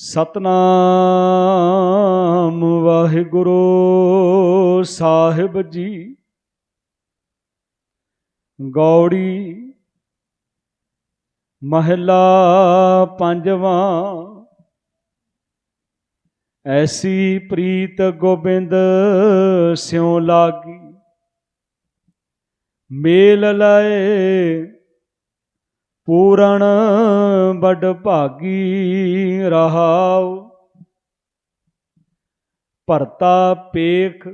ਸਤਨਾਮ ਵਾਹਿਗੁਰੂ ਸਾਹਿਬ ਜੀ। ਗੌੜੀ ਮਹਿਲਾ ਪੰਜਵਾਂ। ਐਸੀ ਪ੍ਰੀਤ ਗੋਬਿੰਦ ਸਿਉ ਲਾਗੀ। ਮੇਲ ਲਾਏ ਪੂਰਨ ਬਡ ਭਾਗੀ ਰਹਾਉ। ਭਰਤਾ ਪੇਖ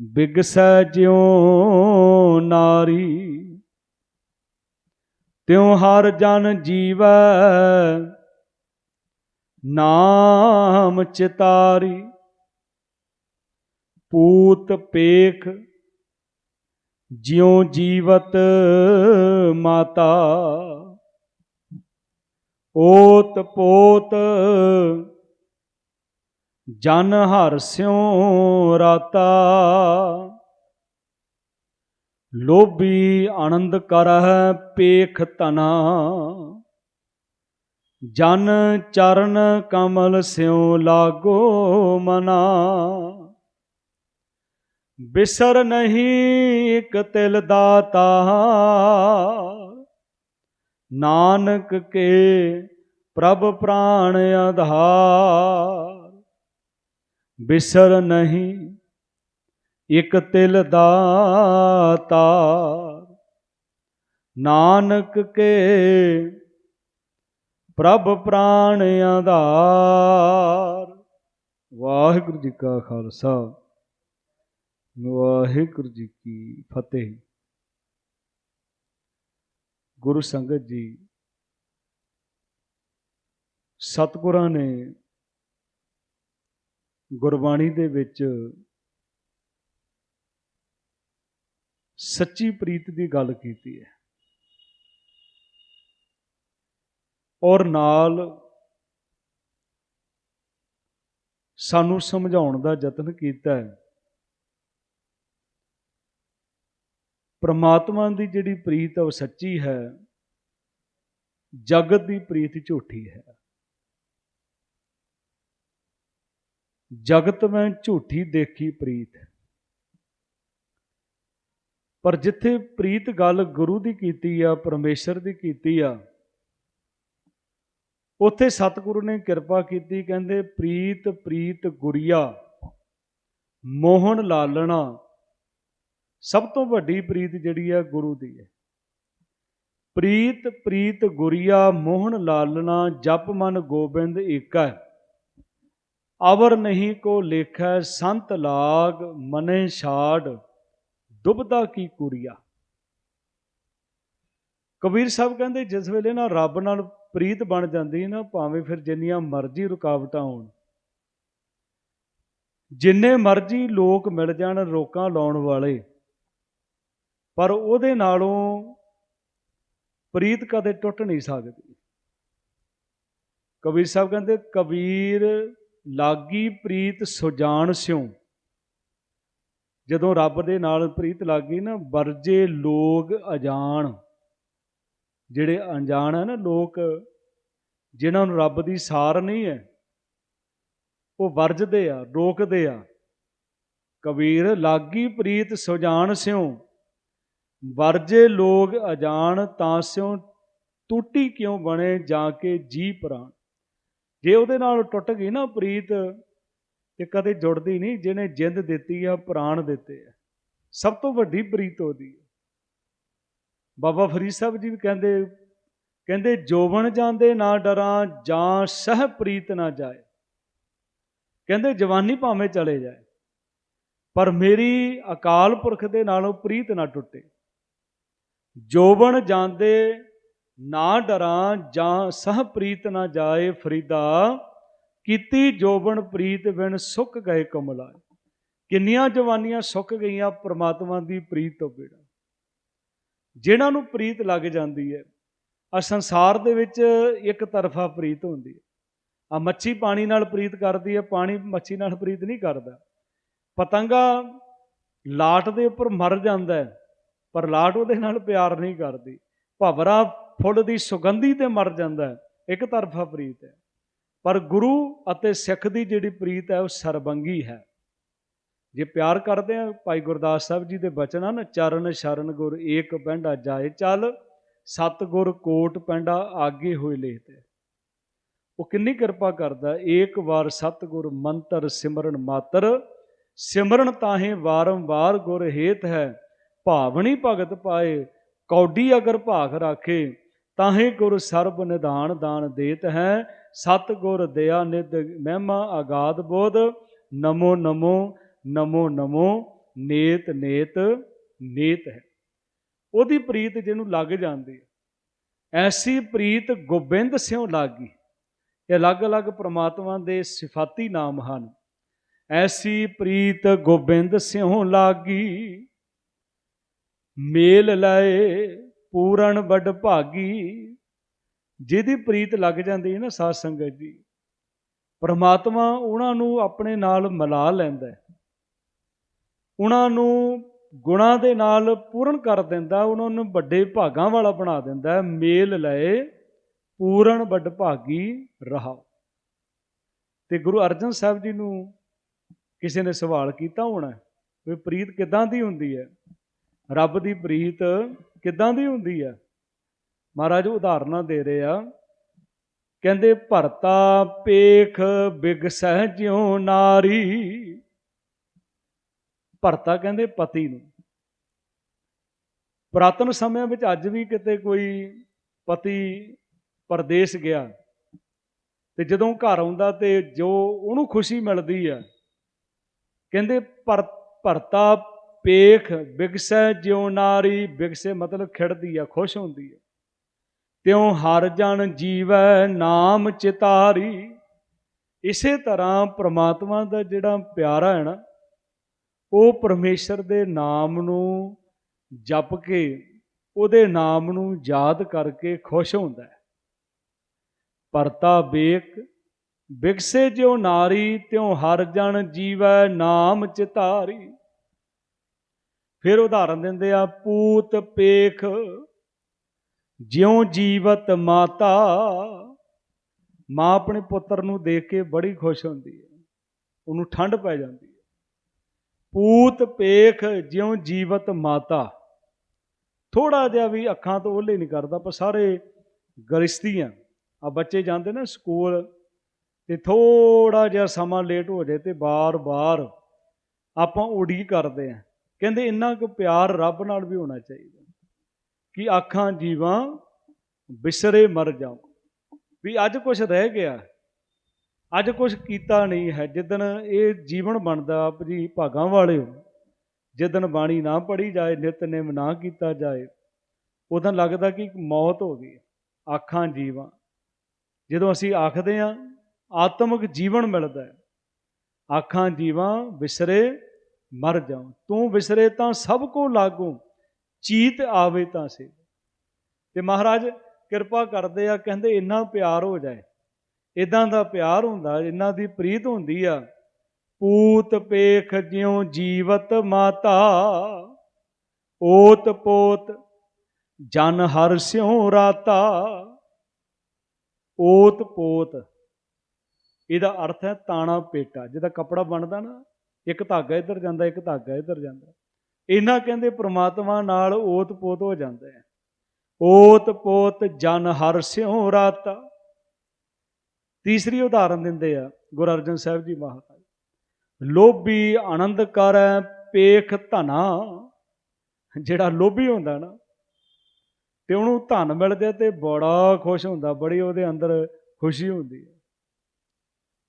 ਬਿਗਸੈ ਜਿਉ ਨਾਰੀ। ਤਿਉ ਹਰ ਜਨ ਜੀਵੈ ਨਾਮ ਚਿਤਾਰੀ। ਪੂਤ ਪੇਖ ਜਿਉ ਜੀਵਤ ਮਾਤਾ ਓਤ ਪੋਤ, ਜਨ ਹਰ ਸਿਉ ਰਾਤਾ। ਲੋਭੀ ਆਨੰਦ ਕਰਹਿ ਪੇਖ ਤਨਾ ਜਨ ਚਰਨ ਕਮਲ ਸਿਉ ਲਾਗੋ ਮਨਾ। ਬਿਸਰ ਨਹੀਂ ਇਕ ਤਿਲ ਦਾਤਾ। ਨਾਨਕ ਕੇ ਪ੍ਰਭ ਪ੍ਰਾਣ ਆਧਾਰ। ਬਿਸਰ ਨਹੀਂ ਇਕ ਤਿਲ ਦਾਤਾ। ਨਾਨਕ ਕੇ ਪ੍ਰਭ ਪ੍ਰਾਣ ਆਧਾਰ। ਵਾਹਿਗੁਰੂ ਜੀ ਕਾ ਖਾਲਸਾ। ਵਾਹਿਗੁਰੂ ਜੀ ਕੀ ਫਤਿਹ। ਗੁਰੂ ਸੰਗਤ ਜੀ, ਸਤਿਗੁਰਾਂ ਨੇ ਗੁਰਬਾਣੀ ਦੇ ਵਿੱਚ ਸੱਚੀ ਪ੍ਰੀਤ ਦੀ ਗੱਲ ਕੀਤੀ ਹੈ। ਔਰ ਨਾਲ ਸਾਨੂੰ ਸਮਝਾਉਣ ਦਾ ਯਤਨ ਕੀਤਾ ਹੈ। ਪ੍ਰਮਾਤਮਾ ਦੀ ਜਿਹੜੀ ਪ੍ਰੀਤ ਹੈ ਉਹ ਸੱਚੀ ਹੈ, ਜਗਤ ਦੀ ਪ੍ਰੀਤ ਝੂਠੀ ਹੈ। ਜਗਤ ਮੈਂ ਝੂਠੀ ਦੇਖੀ ਪ੍ਰੀਤ। ਪਰ ਜਿੱਥੇ ਪ੍ਰੀਤ ਗੱਲ ਗੁਰੂ ਦੀ ਕੀਤੀ ਆ, ਪਰਮੇਸ਼ਰ ਦੀ ਕੀਤੀ ਆ, ਉੱਥੇ ਸਤਿਗੁਰੂ ਨੇ ਕਿਰਪਾ ਕੀਤੀ, ਕਹਿੰਦੇ, ਪ੍ਰੀਤ ਪ੍ਰੀਤ ਗੁਰੀਆ, ਮੋਹਨ ਲਾਲਣਾ ਸਭ ਤੋਂ ਵੱਡੀ ਪ੍ਰੀਤ ਜਿਹੜੀ ਹੈ ਗੁਰੂ ਦੀ ਹੈ। ਪ੍ਰੀਤ ਪ੍ਰੀਤ ਗੁਰੀਆ ਮੋਹਨ ਲਾਲਣਾ, ਜਪ ਮਨ ਗੋਬਿੰਦ ਏਕਾ। ਅਵਰ ਨਹੀਂ ਕੋ ਲੇਖੈ, ਸੰਤ ਲਾਗ ਮਨੇ ਛਾੜ, ਦੁਬਦਾ ਕੀ ਕੁਰੀਆ। ਕਬੀਰ ਸਾਹਿਬ ਕਹਿੰਦੇ, ਜਿਸ ਵੇਲੇ ਨਾ ਰੱਬ ਨਾਲ ਪ੍ਰੀਤ ਬਣ ਜਾਂਦੀ ਨਾ, ਭਾਵੇਂ ਫਿਰ ਜਿੰਨੀਆਂ ਮਰਜ਼ੀ ਰੁਕਾਵਟਾਂ ਹੋਣ। ਜਿੰਨੇ ਮਰਜ਼ੀ ਲੋਕ ਮਿਲ ਜਾਣ ਰੋਕਾਂ ਲਾਉਣ ਵਾਲੇ ਪਰ ਉਹਦੇ ਨਾਲੋਂ ਪ੍ਰੀਤ ਕਦੇ ਟੁੱਟ ਨਹੀਂ ਸਕਦੀ। ਕਬੀਰ ਸਾਹਿਬ ਕਹਿੰਦੇ, ਕਬੀਰ ਲਾਗੀ ਪ੍ਰੀਤ ਸੁਜਾਨ ਸਿਉ। ਜਦੋਂ ਰੱਬ ਦੇ ਨਾਲ ਪ੍ਰੀਤ ਲੱਗੀ ਨਾ, ਵਰਜੇ ਲੋਗ ਅਜਾਣ। ਜਿਹੜੇ ਅਣਜਾਣ ਹੈ ਨਾ ਲੋਕ, ਜਿਨ੍ਹਾਂ ਨੂੰ ਰੱਬ ਦੀ ਸਾਰ ਨਹੀਂ ਹੈ, ਉਹ ਵਰਜਦੇ ਆ, ਰੋਕਦੇ ਆ। ਕਬੀਰ, ਲਾਗੀ ਪ੍ਰੀਤ ਸੁਜਾਨ ਸਿਉ। ਵਰਜੇ ਲੋਗ ਅਜਾਣ ਤਾਂ ਸਿਉ ਟੁੱਟੀ ਕਿਉਂ ਬਣੇ ਜਾ ਕੇ ਜੀ ਪ੍ਰਾਣ? ਜੇ ਉਹਦੇ ਨਾਲ ਟੁੱਟ ਗਈ ਨਾ ਪ੍ਰੀਤ ਤੇ ਕਦੇ ਜੁੜਦੀ ਨਹੀਂ, ਜਿਹਨੇ ਜਿੰਦ ਦਿੱਤੀ ਆ, ਪ੍ਰਾਣ ਦਿੱਤੇ ਆ। ਸਭ ਤੋਂ ਵੱਡੀ ਪ੍ਰੀਤ ਉਹਦੀ ਬਾਬਾ ਫਰੀਦ ਸਾਹਿਬ ਜੀ ਵੀ ਕਹਿੰਦੇ ਕਹਿੰਦੇ ਜੋਵਨ ਜਾਂਦੇ ਨਾ ਡਰਾਂ, ਜਾਂ ਸਹ ਪ੍ਰੀਤ ਨਾ ਜਾਏ। ਕਹਿੰਦੇ, ਜਵਾਨੀ ਭਾਵੇਂ ਚਲੇ ਜਾਏ, ਪਰ ਮੇਰੀ ਅਕਾਲ ਪੁਰਖ ਦੇ ਨਾਲੋਂ ਪ੍ਰੀਤ ਨਾ ਟੁੱਟੇ। ਜੋਵਨ ਜਾਂਦੇ ਨਾ ਡਰਾਂ ਜਾਂ ਸਹ ਪ੍ਰੀਤ ਨਾ ਜਾਏ ਫਰੀਦਾ, ਕੀਤੀ ਜੋਬਨ ਪ੍ਰੀਤ ਬਿਨ ਸੁੱਕ ਗਏ ਕਮਲਾ। ਕਿੰਨੀਆਂ ਜਵਾਨੀਆਂ ਸੁੱਕ ਗਈਆਂ ਪ੍ਰਮਾਤਮਾ ਦੀ ਪ੍ਰੀਤ ਤੋਂ ਬਿਨਾਂ। ਜਿਨ੍ਹਾਂ ਨੂੰ ਪ੍ਰੀਤ ਲੱਗ ਜਾਂਦੀ ਹੈ ਆ ਸੰਸਾਰ ਦੇ ਵਿੱਚ ਇੱਕ ਤਰਫਾ ਪ੍ਰੀਤ ਹੁੰਦੀ ਹੈ। ਆ ਮੱਛੀ ਪਾਣੀ ਨਾਲ ਪ੍ਰੀਤ ਕਰਦੀ ਹੈ, ਪਾਣੀ ਮੱਛੀ ਨਾਲ ਪ੍ਰੀਤ ਨਹੀਂ ਕਰਦਾ। ਪਤੰਗਾ ਲਾਟ ਦੇ ਉੱਪਰ ਮਰ ਜਾਂਦਾ ਹੈ। ਪਰ ਲਾਟ ਉਹਦੇ ਨਾਲ ਪਿਆਰ ਨਹੀਂ ਕਰਦੀ। ਭਵਰਾ ਫੁੱਲ ਦੀ ਸੁਗੰਧੀ ਤੇ ਮਰ ਜਾਂਦਾ ਇੱਕ ਤਰਫਾ ਪ੍ਰੀਤ ਹੈ। ਪਰ ਗੁਰੂ ਅਤੇ ਸਿੱਖ ਦੀ ਜਿਹੜੀ ਪ੍ਰੀਤ ਹੈ, ਉਹ ਸਰਬੰਗੀ ਹੈ। ਜੇ ਪਿਆਰ ਕਰਦੇ ਆ ਭਾਈ ਗੁਰਦਾਸ ਸਾਹਿਬ ਜੀ ਦੇ ਬਚਨ ਹਨ, ਚਰਨ ਸ਼ਰਨ ਗੁਰ ਏਕ ਪੈਂਡਾ ਜਾਏ ਚੱਲ ਸਤ ਗੁਰ ਕੋਟ ਪੈਂਡਾ ਆਗੇ ਹੋਏ ਲੇਤੇ ਉਹ ਕਿੰਨੀ ਕਿਰਪਾ ਕਰਦਾ ਏਕ ਵਾਰ ਸਤ ਗੁਰ ਮੰਤਰ ਸਿਮਰਨ ਮਾਤਰ, ਸਿਮਰਨ ਤਾਹੇ ਵਾਰੰਵਾਰ ਗੁਰ ਹੇਤ ਹੈ ਭਾਵਣੀ ਭਗਤ ਪਾਏ, ਕੌਡੀ ਅਗਰ ਭਾਗ ਰਾਖੇ, ਤਾਹੇ ਗੁਰ ਸਰਬ ਨਿਧਾਨ ਦਾਨ ਦੇਤ ਹੈ, ਸਤ ਗੁਰ ਦਇਆ ਨਿਧ ਮਹਿਮਾ ਆਗਾਦ ਬੋਧ, ਨਮੋ ਨਮੋ ਨਮੋ ਨਮੋ, ਨੇਤ ਨੇਤ ਨੇਤ ਹੈ। ਉਹਦੀ ਪ੍ਰੀਤ ਜਿਹਨੂੰ ਲੱਗ ਜਾਂਦੀ ਹੈ, ਐਸੀ ਪ੍ਰੀਤ ਗੋਬਿੰਦ ਸਿਉ ਲਾਗੀ। ਇਹ ਅਲੱਗ-ਅਲੱਗ ਪ੍ਰਮਾਤਮਾ ਦੇ ਸਿਫਾਤੀ ਨਾਮ ਹਨ। ਐਸੀ ਪ੍ਰੀਤ ਗੋਬਿੰਦ ਸਿਉ ਲਾਗੀ। ਮੇਲ ਲਏ ਪੂਰਨ ਵੱਡ ਭਾਗੀ। ਜਿਹਦੀ ਪ੍ਰੀਤ ਲੱਗ ਜਾਂਦੀ ਹੈ ਨਾ ਸਾਧ ਸੰਗਤ ਜੀ ਪਰਮਾਤਮਾ ਉਹਨਾਂ ਨੂੰ ਆਪਣੇ ਨਾਲ ਮਿਲਾ ਲੈਂਦਾ ਉਹਨਾਂ ਨੂੰ ਗੁਣਾ ਦੇ ਨਾਲ ਪੂਰਨ ਕਰ ਦਿੰਦਾ, ਉਹਨਾਂ ਨੂੰ ਵੱਡੇ ਭਾਗਾਂ ਵਾਲਾ ਬਣਾ ਦਿੰਦਾ ਮੇਲ ਲਏ ਪੂਰਨ ਵੱਡ ਭਾਗੀ ਰਹਾ ਤੇ ਗੁਰੂ ਅਰਜਨ ਸਾਹਿਬ ਜੀ ਨੂੰ ਕਿਸੇ ਨੇ ਸਵਾਲ ਕੀਤਾ ਹੋਣਾ ਵੀ ਪ੍ਰੀਤ ਕਿਦਾਂ ਦੀ ਹੁੰਦੀ ਹੈ? ਰੱਬ ਦੀ ਪ੍ਰੀਤ ਕਿੱਦਾਂ ਦੀ ਹੁੰਦੀ ਹੈ ਮਹਾਰਾਜ ਉਦਾਹਰਨਾਂ ਦੇ ਰਹੇ ਆ। ਕਹਿੰਦੇ, ਭਰਤਾ ਪੇਖ ਬਿਗਸਹਿ ਜਿਉ ਨਾਰੀ। ਭਰਤਾ ਕਹਿੰਦੇ ਪਤੀ ਨੂੰ। ਪ੍ਰਾਤਨ ਸਮਿਆਂ ਵਿੱਚ ਅੱਜ ਵੀ ਕਿਤੇ ਕੋਈ ਪਤੀ ਪਰਦੇਸ ਗਿਆ ਤੇ ਜਦੋਂ ਘਰ ਆਉਂਦਾ ਤੇ ਜੋ ਉਹਨੂੰ ਖੁਸ਼ੀ ਮਿਲਦੀ ਆ, ਕਹਿੰਦੇ, ਪਰ, ਭਰਤਾ ਪੇਖ ਵਿਗਸੈ ਜਿਉ ਨਾਰੀ, ਬਿਗਸੇ ਮਤਲਬ ਖਿੜਦੀ ਆ, ਖੁਸ਼ ਹੁੰਦੀ ਆ। ਤਿਉ ਹਰ ਜਨ ਜੀਵੈ ਨਾਮ ਚਿਤਾਰੀ। ਇਸੇ ਤਰ੍ਹਾਂ ਪ੍ਰਮਾਤਮਾ ਦਾ ਜਿਹੜਾ ਪਿਆਰਾ ਹੈ ਨਾ, ਉਹ ਪਰਮੇਸ਼ਰ ਦੇ ਨਾਮ ਨੂੰ ਜਪ ਕੇ, ਉਹਦੇ ਨਾਮ ਨੂੰ ਯਾਦ ਕਰਕੇ ਖੁਸ਼ ਹੁੰਦਾ ਹੈ। ਪਰਤਾ ਬੇਕ ਬਿਗਸੇ ਜਿਉ ਨਾਰੀ, ਤਿਉ ਹਰ ਜਨ ਜੀਵੈ ਨਾਮ ਚਿਤਾਰੀ। ਫਿਰ ਉਦਾਹਰਨ ਦਿੰਦੇ ਆ, ਪੂਤ ਪੇਖ ਜਿਉ ਜੀਵਤ ਮਾਤਾ। ਮਾਂ ਆਪਣੇ ਪੁੱਤਰ ਨੂੰ ਦੇਖ ਕੇ ਬੜੀ ਖੁਸ਼ ਹੁੰਦੀ ਹੈ, ਉਹਨੂੰ ਠੰਡ ਪੈ ਜਾਂਦੀ ਹੈ। ਪੂਤ ਪੇਖ ਜਿਉ ਜੀਵਤ ਮਾਤਾ। ਥੋੜਾ ਜਿਹਾ ਵੀ ਅੱਖਾਂ ਤੋਂ ਓਲੇ ਨਹੀਂ ਕਰਦਾ, ਪਰ ਸਾਰੇ ਗ੍ਰਸਤੀਆਂ ਆ। ਬੱਚੇ ਜਾਂਦੇ ਨਾ ਸਕੂਲ ਤੇ ਥੋੜਾ ਜਿਹਾ ਸਮਾਂ ਲੇਟ ਹੋ ਜਾਏ ਤੇ ਬਾਰ-ਬਾਰ ਆਪਾਂ ਉਡੀਕ ਕਰਦੇ ਆ। ਕਹਿੰਦੇ ਇੰਨਾ ਕੁ ਪਿਆਰ ਰੱਬ ਨਾਲ ਵੀ ਹੋਣਾ ਚਾਹੀਦਾ। ਕਿ ਆਖਾਂ ਜੀਵਾਂ, ਬਿਸਰੇ ਮਰ ਜਾਉ। ਵੀ ਅੱਜ ਕੁਝ ਰਹਿ ਗਿਆ, ਅੱਜ ਕੁਝ ਕੀਤਾ ਨਹੀਂ ਹੈ। ਜਿੱਦਣ ਇਹ ਜੀਵਨ ਬਣਦਾ, ਆਪ ਜੀ ਭਾਗਾਂ ਵਾਲੇ ਹੋ, ਜਿੱਦਣ ਬਾਣੀ ਨਾ ਪੜੀ ਜਾਏ ਨਿਤਨੇਮ ਨਾ ਕੀਤਾ ਜਾਏ ਉਦੋਂ ਲੱਗਦਾ ਕਿ ਮੌਤ ਹੋ ਗਈ ਆਖਾਂ ਜੀਵਾਂ। ਜਦੋਂ ਅਸੀਂ ਆਖਦੇ ਹਾਂ, ਆਤਮਿਕ ਜੀਵਨ ਮਿਲਦਾ ਹੈ ਆਖਾਂ ਜੀਵਾਂ ਵਿਸਰੇ ਮਰ ਜਾਉ। ਤੂੰ ਵਿਸਰੇ ਤਾਂ ਸਭ ਕੋ ਲਾਗੂ, ਚੀਤ ਆਵੇ ਤਾਂ ਸੇ ਤੇ ਮਹਾਰਾਜ ਕਿਰਪਾ ਕਰਦੇ ਆ, ਕਹਿੰਦੇ ਇੰਨਾ ਪਿਆਰ ਹੋ ਜਾਏ। ਇਦਾਂ ਦਾ ਪਿਆਰ ਹੁੰਦਾ ਇਹਨਾਂ ਦੀ ਪ੍ਰੀਤ ਹੁੰਦੀ ਆ। ਪੂਤ ਪੇਖ ਜਿਉ ਜੀਵਤ ਮਾਤਾ, ਓਤ ਪੋਤ ਜਨ ਹਰ ਸਿਉ ਰਾਤਾ। ਓਤ ਪੋਤ, ਇਹਦਾ ਅਰਥ ਹੈ ਤਾਣਾ ਪੇਟਾ, ਜਿਹਦਾ ਕਪੜਾ ਬਣਦਾ ਨਾ ਇੱਕ ਧਾਗਾ ਇੱਧਰ ਜਾਂਦਾ, ਇੱਕ ਧਾਗਾ ਇੱਧਰ ਜਾਂਦਾ। ਇਹਨਾਂ ਕਹਿੰਦੇ ਪ੍ਰਮਾਤਮਾ ਨਾਲ ਓਤ ਪੋਤ ਹੋ ਜਾਂਦਾ ਹੈ। ਓਤ ਪੋਤ ਜਨ ਹਰ ਸਿਉ ਰਾਤਾ। ਤੀਸਰੀ ਉਦਾਹਰਨ ਦਿੰਦੇ ਆ ਗੁਰੂ ਅਰਜਨ ਸਾਹਿਬ ਜੀ ਮਹਾਰਾਜ। ਲੋਭੀ ਆਨੰਦ ਕਰੈ ਪੇਖ ਧਨਾ। ਜਿਹੜਾ ਲੋਭੀ ਹੁੰਦਾ ਨਾ, ਤੇ ਉਹਨੂੰ ਧਨ ਮਿਲਦੇ ਜਾਏ ਤੇ ਬੜਾ ਖੁਸ਼ ਹੁੰਦਾ, ਬੜੀ ਉਹਦੇ ਅੰਦਰ ਖੁਸ਼ੀ ਹੁੰਦੀ ਹੈ।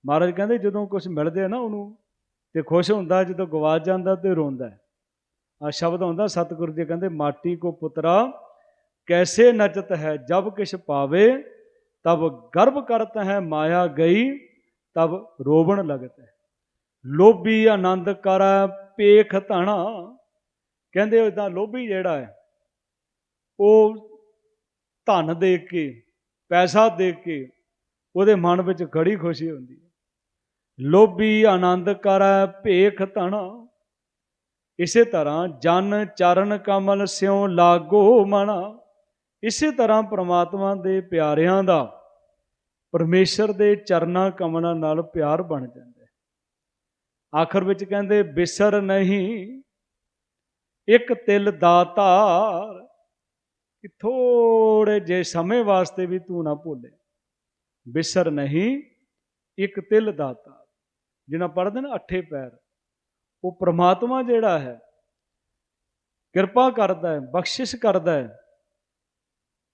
ਮਹਾਰਾਜ ਕਹਿੰਦੇ ਜਦੋਂ ਕੁਝ ਮਿਲਦੇ ਜਾਏ ਨਾ ਉਹਨੂੰ ਤੇ ਖੁਸ਼ ਹੁੰਦਾ ਜਦੋਂ ਗਵਾਚ ਜਾਂਦਾ ਤੇ ਰੋਂਦਾ ਆ ਸ਼ਬਦ ਹੁੰਦਾ ਸਤਿਗੁਰੂ ਜੀ ਕਹਿੰਦੇ, ਮਾਟੀ ਕੋ ਪੁੱਤਰਾ, ਕੈਸੇ ਨਚਤ ਹੈ? ਜਬ ਕਿਛ ਪਾਵੇ, ਤਬ ਗਰਭ ਕਰਤ ਹੈ, ਮਾਇਆ ਗਈ, ਤਬ ਰੋਵਣ ਲਗਤ ਹੈ। ਲੋਭੀ ਆਨੰਦ ਕਰ, ਪੇਖ ਧਣਾ। ਕਹਿੰਦੇ ਇਦਾਂ ਲੋਭੀ ਜਿਹੜਾ ਹੈ, ਉਹ ਧਨ ਦੇ ਕੇ, ਪੈਸਾ ਦੇ ਕੇ, ਉਹਦੇ ਮਨ ਵਿੱਚ ਖੜੀ ਖੁਸ਼ੀ ਹੁੰਦੀ ਹੈ। ਲੋਭੀ ਆਨੰਦ ਕਰੈ ਭੇਖ ਧਣਾ ਇਸੇ ਤਰ੍ਹਾਂ ਜਨ ਚਰਨ ਕਮਲ ਸਿਉ ਲਾਗੋ ਮਣਾ ਇਸੇ ਤਰ੍ਹਾਂ ਪ੍ਰਮਾਤਮਾ ਦੇ ਪਿਆਰਿਆਂ ਦਾ ਪਰਮੇਸ਼ਰ ਦੇ ਚਰਨਾਂ ਕਮਲਾਂ ਨਾਲ ਪਿਆਰ ਬਣ ਜਾਂਦਾ ਹੈ। ਆਖਰ ਵਿੱਚ ਕਹਿੰਦੇ, ਬਿਸਰ ਨਹੀਂ, ਇੱਕ ਤਿਲ ਦਾਤਾਰ। ਕਿ ਥੋੜੇ ਜੇ ਸਮੇਂ ਵਾਸਤੇ ਵੀ ਤੂੰ ਨਾ ਭੁੱਲੇ। ਬਿਸਰ ਨਹੀਂ, ਇੱਕ ਤਿਲ ਦਾਤਾ ਜਿਹਨਾਂ ਪੜ੍ਹਦੇ ਨੇ ਅੱਠੇ ਪੈਰ, ਉਹ ਪ੍ਰਮਾਤਮਾ ਜਿਹੜਾ ਹੈ, ਕਿਰਪਾ ਕਰਦਾ ਹੈ, ਬਖਸ਼ਿਸ਼ ਕਰਦਾ ਹੈ।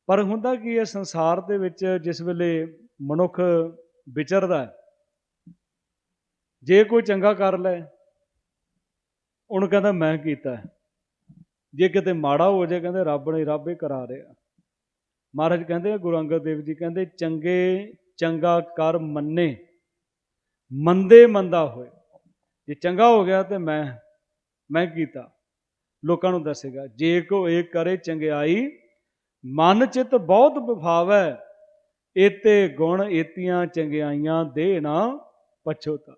ਪਰ ਹੁੰਦਾ ਕੀ ਹੈ, ਸੰਸਾਰ ਦੇ ਵਿੱਚ ਜਿਸ ਵੇਲੇ ਮਨੁੱਖ ਵਿਚਰਦਾ ਹੈ, ਜੇ ਕੋਈ ਚੰਗਾ ਕਰ ਲੈ ਉਹਨੂੰ ਕਹਿੰਦਾ ਮੈਂ ਕੀਤਾ ਜੇ ਕਿਤੇ ਮਾੜਾ ਹੋ ਜਾਏ, ਕਹਿੰਦੇ ਰੱਬ ਨੇ ਰੱਬ ਹੀ ਕਰਾ ਰਿਹਾ। ਮਹਾਰਾਜ ਕਹਿੰਦੇ ਆ, ਗੁਰੂ ਅੰਗਦ ਦੇਵ ਜੀ ਕਹਿੰਦੇ, ਚੰਗੇ ਚੰਗਾ ਕਰ ਮੰਨੇ। ਮੰਦੇ ਮੰਦਾ ਹੋਏ। ਜੇ ਚੰਗਾ ਹੋ ਗਿਆ ਤੇ ਮੈਂ ਮੈਂ ਕੀਤਾ? ਲੋਕਾਂ ਨੂੰ ਦੱਸੇਗਾ, ਜੇ ਕੋ ਇਹ ਕਰੇ ਚੰਗਿਆਈ, ਮਨ ਚਿਤ ਬਹੁਤ ਵਿਭਾਵੈ, ਏਤੇ ਗੁਣ ਏਤੀਆਂ ਚੰਗਿਆਈਆਂ ਦੇ ਨਾ ਪਛੋਤਾ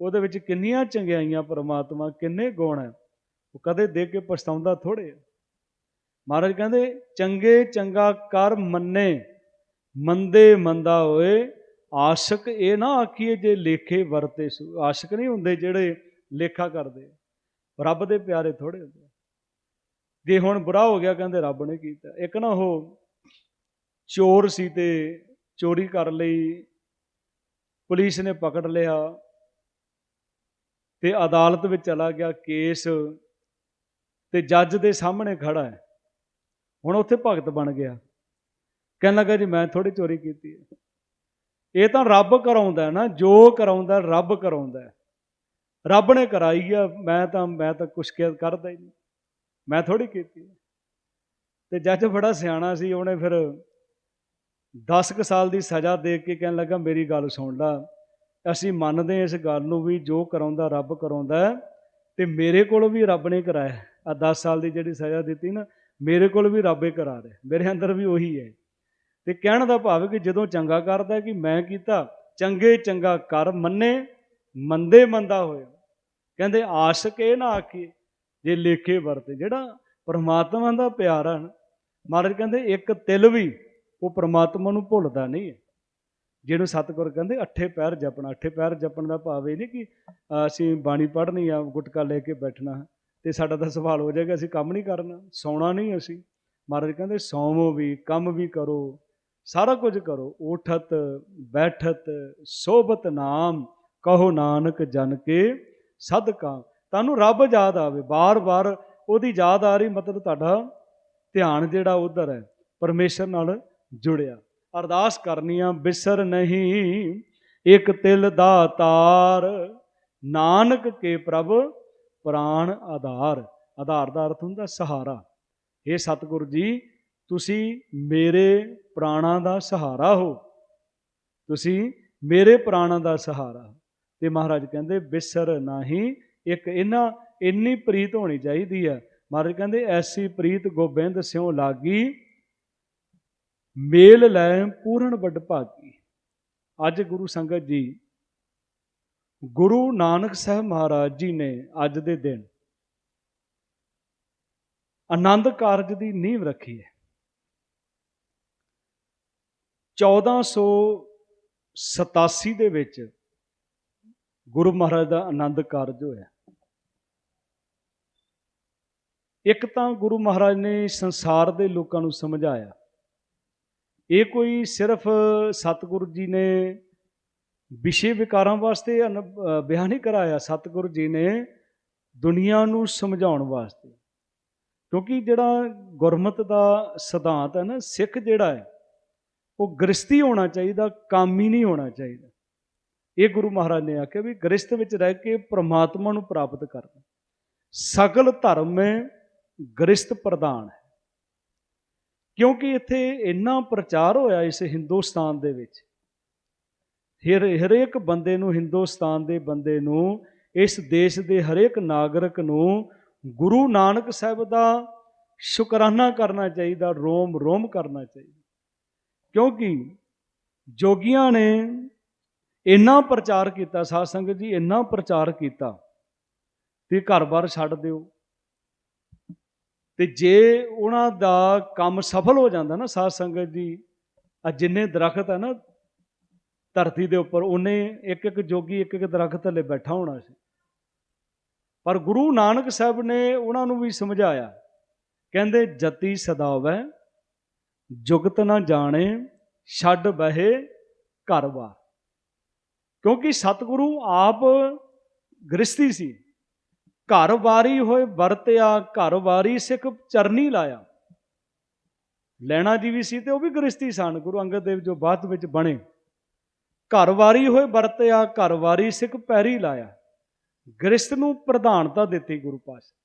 ਉਹਦੇ ਵਿੱਚ ਕਿੰਨੀਆਂ ਚੰਗਿਆਈਆਂ ਪਰਮਾਤਮਾ, ਕਿੰਨੇ ਗੁਣ ਹੈ। ਉਹ ਕਦੇ ਦੇਖ ਕੇ ਪਛਤਾਉਂਦਾ ਥੋੜੇ ਹੈ। ਮਹਾਰਾਜ ਕਹਿੰਦੇ, ਚੰਗੇ ਚੰਗਾ ਕਰ ਮੰਨੇ, ਮੰਦੇ ਮੰਦਾ ਹੋਏ ਆਸ਼ਕ ਇਹ ਨਾ ਆਖੀਏ ਜੇ ਲੇਖੇ ਵਰਤੇ ਸੂ, ਆਸ਼ਕ ਨਹੀਂ ਹੁੰਦੇ ਜਿਹੜੇ ਲੇਖਾ ਕਰਦੇ। ਰੱਬ ਦੇ ਪਿਆਰੇ ਥੋੜੇ ਹੁੰਦੇ ਜੇ ਹੁਣ ਬੁਰਾ ਹੋ ਗਿਆ ਕਹਿੰਦੇ ਰੱਬ ਨੇ ਕੀਤਾ। ਇੱਕ ਨਾ ਉਹ ਚੋਰ ਸੀ ਤੇ ਚੋਰੀ ਕਰ ਲਈ। ਪੁਲਿਸ ਨੇ ਪਕੜ ਲਿਆ। ਤੇ ਅਦਾਲਤ ਵਿੱਚ ਚਲਾ ਗਿਆ ਕੇਸ। ਤੇ ਜੱਜ ਦੇ ਸਾਹਮਣੇ ਖੜਾ ਹੈ। ਹੁਣ ਉੱਥੇ ਭਗਤ ਬਣ ਗਿਆ। ਕਹਿਣ ਲੱਗਾ ਜੀ ਮੈਂ ਥੋੜੀ ਚੋਰੀ ਕੀਤੀ ਹੈ। ਇਹ ਤਾਂ ਰੱਬ ਕਰਾਉਂਦਾ ਨਾ ਜੋ ਕਰਾਉਂਦਾ ਰੱਬ ਕਰਾਉਂਦਾ ਰੱਬ ਨੇ ਕਰਾਈ ਆ ਮੈਂ ਤਾਂ ਮੈਂ ਤਾਂ ਕੁਛ ਕੇ ਕਰਦਾ ਹੀ ਨਹੀਂ। ਮੈਂ ਥੋੜੀ ਕੀਤੀ ਹੈ। ਤੇ ਜੱਜ ਬੜਾ ਸਿਆਣਾ ਸੀ ਉਹਨੇ ਫਿਰ 10 ਕੁ ਸਾਲ ਦੀ ਸਜ਼ਾ ਦੇ ਕੇ ਕਹਿਣ ਲੱਗਾ ਮੇਰੀ ਗੱਲ ਸੁਣ ਲੈ। ਅਸੀਂ ਮੰਨਦੇ ਹਾਂ ਇਸ ਗੱਲ ਨੂੰ ਵੀ ਜੋ ਕਰਾਉਂਦਾ ਰੱਬ ਕਰਾਉਂਦਾ ਹੈ, ਤੇ ਮੇਰੇ ਕੋਲ ਵੀ ਰੱਬ ਨੇ ਕਰਾਇਆ ਆ 10 ਸਾਲ ਦੀ ਜਿਹੜੀ ਸਜ਼ਾ ਦਿੱਤੀ ਨਾ ਮੇਰੇ ਕੋਲ ਵੀ ਰੱਬੇ ਕਰਾ ਰਿਹਾ ਮੇਰੇ ਅੰਦਰ ਵੀ ਉਹੀ ਹੈ। ਤੇ ਕਹਿਣ ਦਾ ਭਾਵ ਹੈ ਕਿ ਜਦੋਂ ਚੰਗਾ ਕਰਦਾ ਕਿ ਮੈਂ ਕੀਤਾ, ਚੰਗੇ ਚੰਗਾ ਕਰ ਮੰਨੇ, ਮੰਦੇ ਮੰਦਾ ਹੋਇਆ। ਕਹਿੰਦੇ ਆਸ਼ਕ ਇਹ ਨਾ ਆਖੀ ਜੇ ਲੇਖੇ ਵਰਤੇ। ਜਿਹੜਾ ਪਰਮਾਤਮਾ ਦਾ ਪਿਆਰ ਹੈ ਮਹਾਰਾਜ ਕਹਿੰਦੇ ਇੱਕ ਤਿਲ ਵੀ ਉਹ ਪਰਮਾਤਮਾ ਨੂੰ ਭੁੱਲਦਾ ਨਹੀਂ ਹੈ। ਜਿਹਨੂੰ ਸਤਿਗੁਰ ਕਹਿੰਦੇ ਅੱਠੇ ਪੈਰ ਜਪਣਾ। ਅੱਠੇ ਪੈਰ ਜਪਣ ਦਾ ਭਾਵ ਇਹ ਨਹੀਂ ਕਿ, ਅਸੀਂ ਬਾਣੀ ਪੜ੍ਹਨੀ ਆ, ਗੁਟਕਾ ਲੈ ਕੇ ਬੈਠਣਾ। ਤੇ ਸਾਡਾ ਤਾਂ ਸਵਾਲ ਹੋ ਜਾਏਗਾ, ਅਸੀਂ ਕੰਮ ਨਹੀਂ ਕਰਨਾ, ਸੌਣਾ ਨਹੀਂ ਅਸੀਂ। ਮਹਾਰਾਜ ਕਹਿੰਦੇ ਸੌਵੋ ਵੀ, ਕੰਮ ਵੀ ਕਰੋ। ਸਾਰਾ ਕੁਝ ਕਰੋ, ਉਠਤ, ਬੈਠਤ ਸੋਬਤ ਨਾਮ, ਕਹੋ ਨਾਨਕ ਜਨ ਕੇ ਸਦਕਾ। ਤੁਹਾਨੂੰ ਰੱਬ ਯਾਦ ਆਵੇ, ਬਾਰ-ਬਾਰ ਉਹਦੀ ਯਾਦ ਆ ਰਹੀ, ਮਤਲਬ ਤੁਹਾਡਾ ਧਿਆਨ ਜਿਹੜਾ ਉਧਰ ਹੈ, ਪਰਮੇਸ਼ਰ ਨਾਲ ਜੁੜਿਆ। ਅਰਦਾਸ ਕਰਨੀ ਆ, ਬਿਸਰ ਨਹੀਂ, ਇੱਕ ਤਿਲ ਦਾ ਤਾਰ, ਨਾਨਕ ਕੇ ਪ੍ਰਭ ਪ੍ਰਾਣ ਆਧਾਰ। ਆਧਾਰ ਦਾ ਅਰਥ ਹੁੰਦਾ ਸਹਾਰਾ। ਇਹ ਸਤਿਗੁਰੂ ਜੀ ਤੁਸੀਂ ਮੇਰੇ ਪ੍ਰਾਣਾਂ ਦਾ ਸਹਾਰਾ ਹੋ। ਤੁਸੀਂ ਮੇਰੇ ਪ੍ਰਾਣਾਂ ਦਾ ਸਹਾਰਾ। ਹੋ। ਤੇ ਮਹਾਰਾਜ ਕਹਿੰਦੇ, ਬਿਸਰ ਨਹੀਂ, ਇੱਕ ਇਹਨਾਂ, ਇੰਨੀ ਪ੍ਰੀਤ ਹੋਣੀ ਚਾਹੀਦੀ ਹੈ ਮਹਾਰਾਜ ਕਹਿੰਦੇ, ਐਸੀ ਪ੍ਰੀਤ ਗੋਬਿੰਦ ਸਿਉ ਲਾਗੀ, ਮੇਲ ਲੈ ਪੂਰਨ ਵੱਡ ਭਾਗੀ ਅੱਜ ਗੁਰੂ ਸੰਗਤ ਜੀ, ਗੁਰੂ ਨਾਨਕ ਸਾਹਿਬ ਮਹਾਰਾਜ ਜੀ ਨੇ ਅੱਜ ਦੇ ਦਿਨ ਆਨੰਦ ਕਾਰਜ ਦੀ ਨੀਂਹ ਰੱਖੀ ਹੈ। 1487 ਦੇ ਵਿੱਚ ਗੁਰੂ ਮਹਾਰਾਜ ਦਾ ਆਨੰਦ ਕਾਰਜ ਹੋਇਆ। ਇੱਕ ਤਾਂ ਗੁਰੂ ਮਹਾਰਾਜ ਨੇ ਸੰਸਾਰ ਦੇ ਲੋਕਾਂ ਨੂੰ ਸਮਝਾਇਆ। ਇਹ ਕੋਈ ਸਿਰਫ ਸਤਿਗੁਰੂ ਜੀ ਨੇ ਵਿਸ਼ੇ ਵਿਕਾਰਾਂ ਵਾਸਤੇ ਅਨ- ਬਿਆਨ ਨਹੀਂ ਕਰਾਇਆ। ਸਤਿਗੁਰੂ ਜੀ ਨੇ ਦੁਨੀਆ ਨੂੰ ਸਮਝਾਉਣ ਵਾਸਤੇ। ਕਿਉਂਕਿ ਜਿਹੜਾ ਗੁਰਮਤ ਦਾ ਸਿਧਾਂਤ ਹੈ ਨਾ, ਸਿੱਖ ਜਿਹੜਾ ਹੈ ਉਹ ਗ੍ਰਸਤੀ ਹੋਣਾ ਚਾਹੀਦਾ, ਕਾਮੀ ਨਹੀਂ ਹੋਣਾ ਚਾਹੀਦਾ। ਇਹ ਗੁਰੂ ਮਹਾਰਾਜ ਨੇ ਆਖਿਆ ਵੀ ਗ੍ਰਸਤ ਵਿੱਚ ਰਹਿ ਕੇ ਪ੍ਰਮਾਤਮਾ ਨੂੰ ਪ੍ਰਾਪਤ ਕਰਨਾ। ਸਗਲ ਧਰਮ ਹੈ ਗ੍ਰਸਤ ਪ੍ਰਧਾਨ ਹੈ। ਕਿਉਂਕਿ ਇੱਥੇ ਇੰਨਾ ਪ੍ਰਚਾਰ ਹੋਇਆ ਇਸ ਹਿੰਦੁਸਤਾਨ ਦੇ ਵਿੱਚ। ਹਰ, ਹਰੇਕ ਬੰਦੇ ਨੂੰ, ਹਿੰਦੁਸਤਾਨ ਦੇ ਬੰਦੇ ਨੂੰ, ਇਸ ਦੇਸ਼ ਦੇ ਹਰੇਕ ਨਾਗਰਿਕ ਨੂੰ ਗੁਰੂ ਨਾਨਕ ਸਾਹਿਬ ਦਾ ਸ਼ੁਕਰਾਨਾ ਕਰਨਾ ਚਾਹੀਦਾ ਰੋਮ ਰੋਮ ਕਰਨਾ ਚਾਹੀਦਾ। ਕਿਉਂਕਿ ਜੋਗੀਆਂ ਨੇ ਇੰਨਾ ਪ੍ਰਚਾਰ ਕੀਤਾ, ਸਾਧ ਸੰਗਤ ਜੀ ਇੰਨਾ ਪ੍ਰਚਾਰ ਕੀਤਾ ਤੇ ਘਰ-ਬਾਰ ਛੱਡ ਦਿਓ। ਤੇ ਜੇ ਉਹਨਾਂ ਦਾ ਕੰਮ ਸਫਲ ਹੋ ਜਾਂਦਾ ਨਾ ਸਾਧ ਸੰਗਤ ਜੀ, ਆ ਜਿੰਨੇ ਦਰਖਤ ਹੈ ਨਾ ਧਰਤੀ ਦੇ ਉੱਪਰ, ਉਹਨੇ ਇੱਕ ਇੱਕ ਜੋਗੀ ਇੱਕ ਇੱਕ ਦਰਖਤ ਥੱਲੇ ਬੈਠਾ ਹੋਣਾ ਸੀ। ਪਰ ਗੁਰੂ ਨਾਨਕ ਸਾਹਿਬ ਨੇ ਉਹਨਾਂ ਨੂੰ ਵੀ ਸਮਝਾਇਆ, ਕਹਿੰਦੇ ਜਤੀ ਸਦਾਵੈ ਜੁਗਤ ਨਾ ਜਾਣੇ, ਛੱਡ ਬਹੇ ਘਰ ਬਾਰ ਕਿਉਂਕਿ ਸਤਿਗੁਰੂ ਆਪ ਗ੍ਰਸਤੀ ਸੀ। ਘਰ ਵਾਰੀ ਹੋਏ ਵਰਤਿਆ, ਘਰ ਵਾਰੀ ਸਿੱਖ ਚਰਨੀ ਲਾਇਆ। ਲੈਣਾ ਜੀ ਵੀ ਸੀ ਤੇ ਉਹ ਵੀ ਗ੍ਰਸਤੀ ਸਨ, ਗੁਰੂ ਅੰਗਦ ਦੇਵ ਜੋ ਬਾਅਦ ਵਿੱਚ ਬਣੇ। ਘਰ ਵਾਰੀ ਹੋਏ ਵਰਤਿਆ, ਘਰ ਵਾਰੀ ਸਿੱਖ ਪੈਰੀ ਲਾਇਆ। ਗ੍ਰਸਤ ਨੂੰ ਪ੍ਰਧਾਨਤਾ ਦਿੱਤੀ ਗੁਰੂ ਪਾਤਸ਼ਾਹ।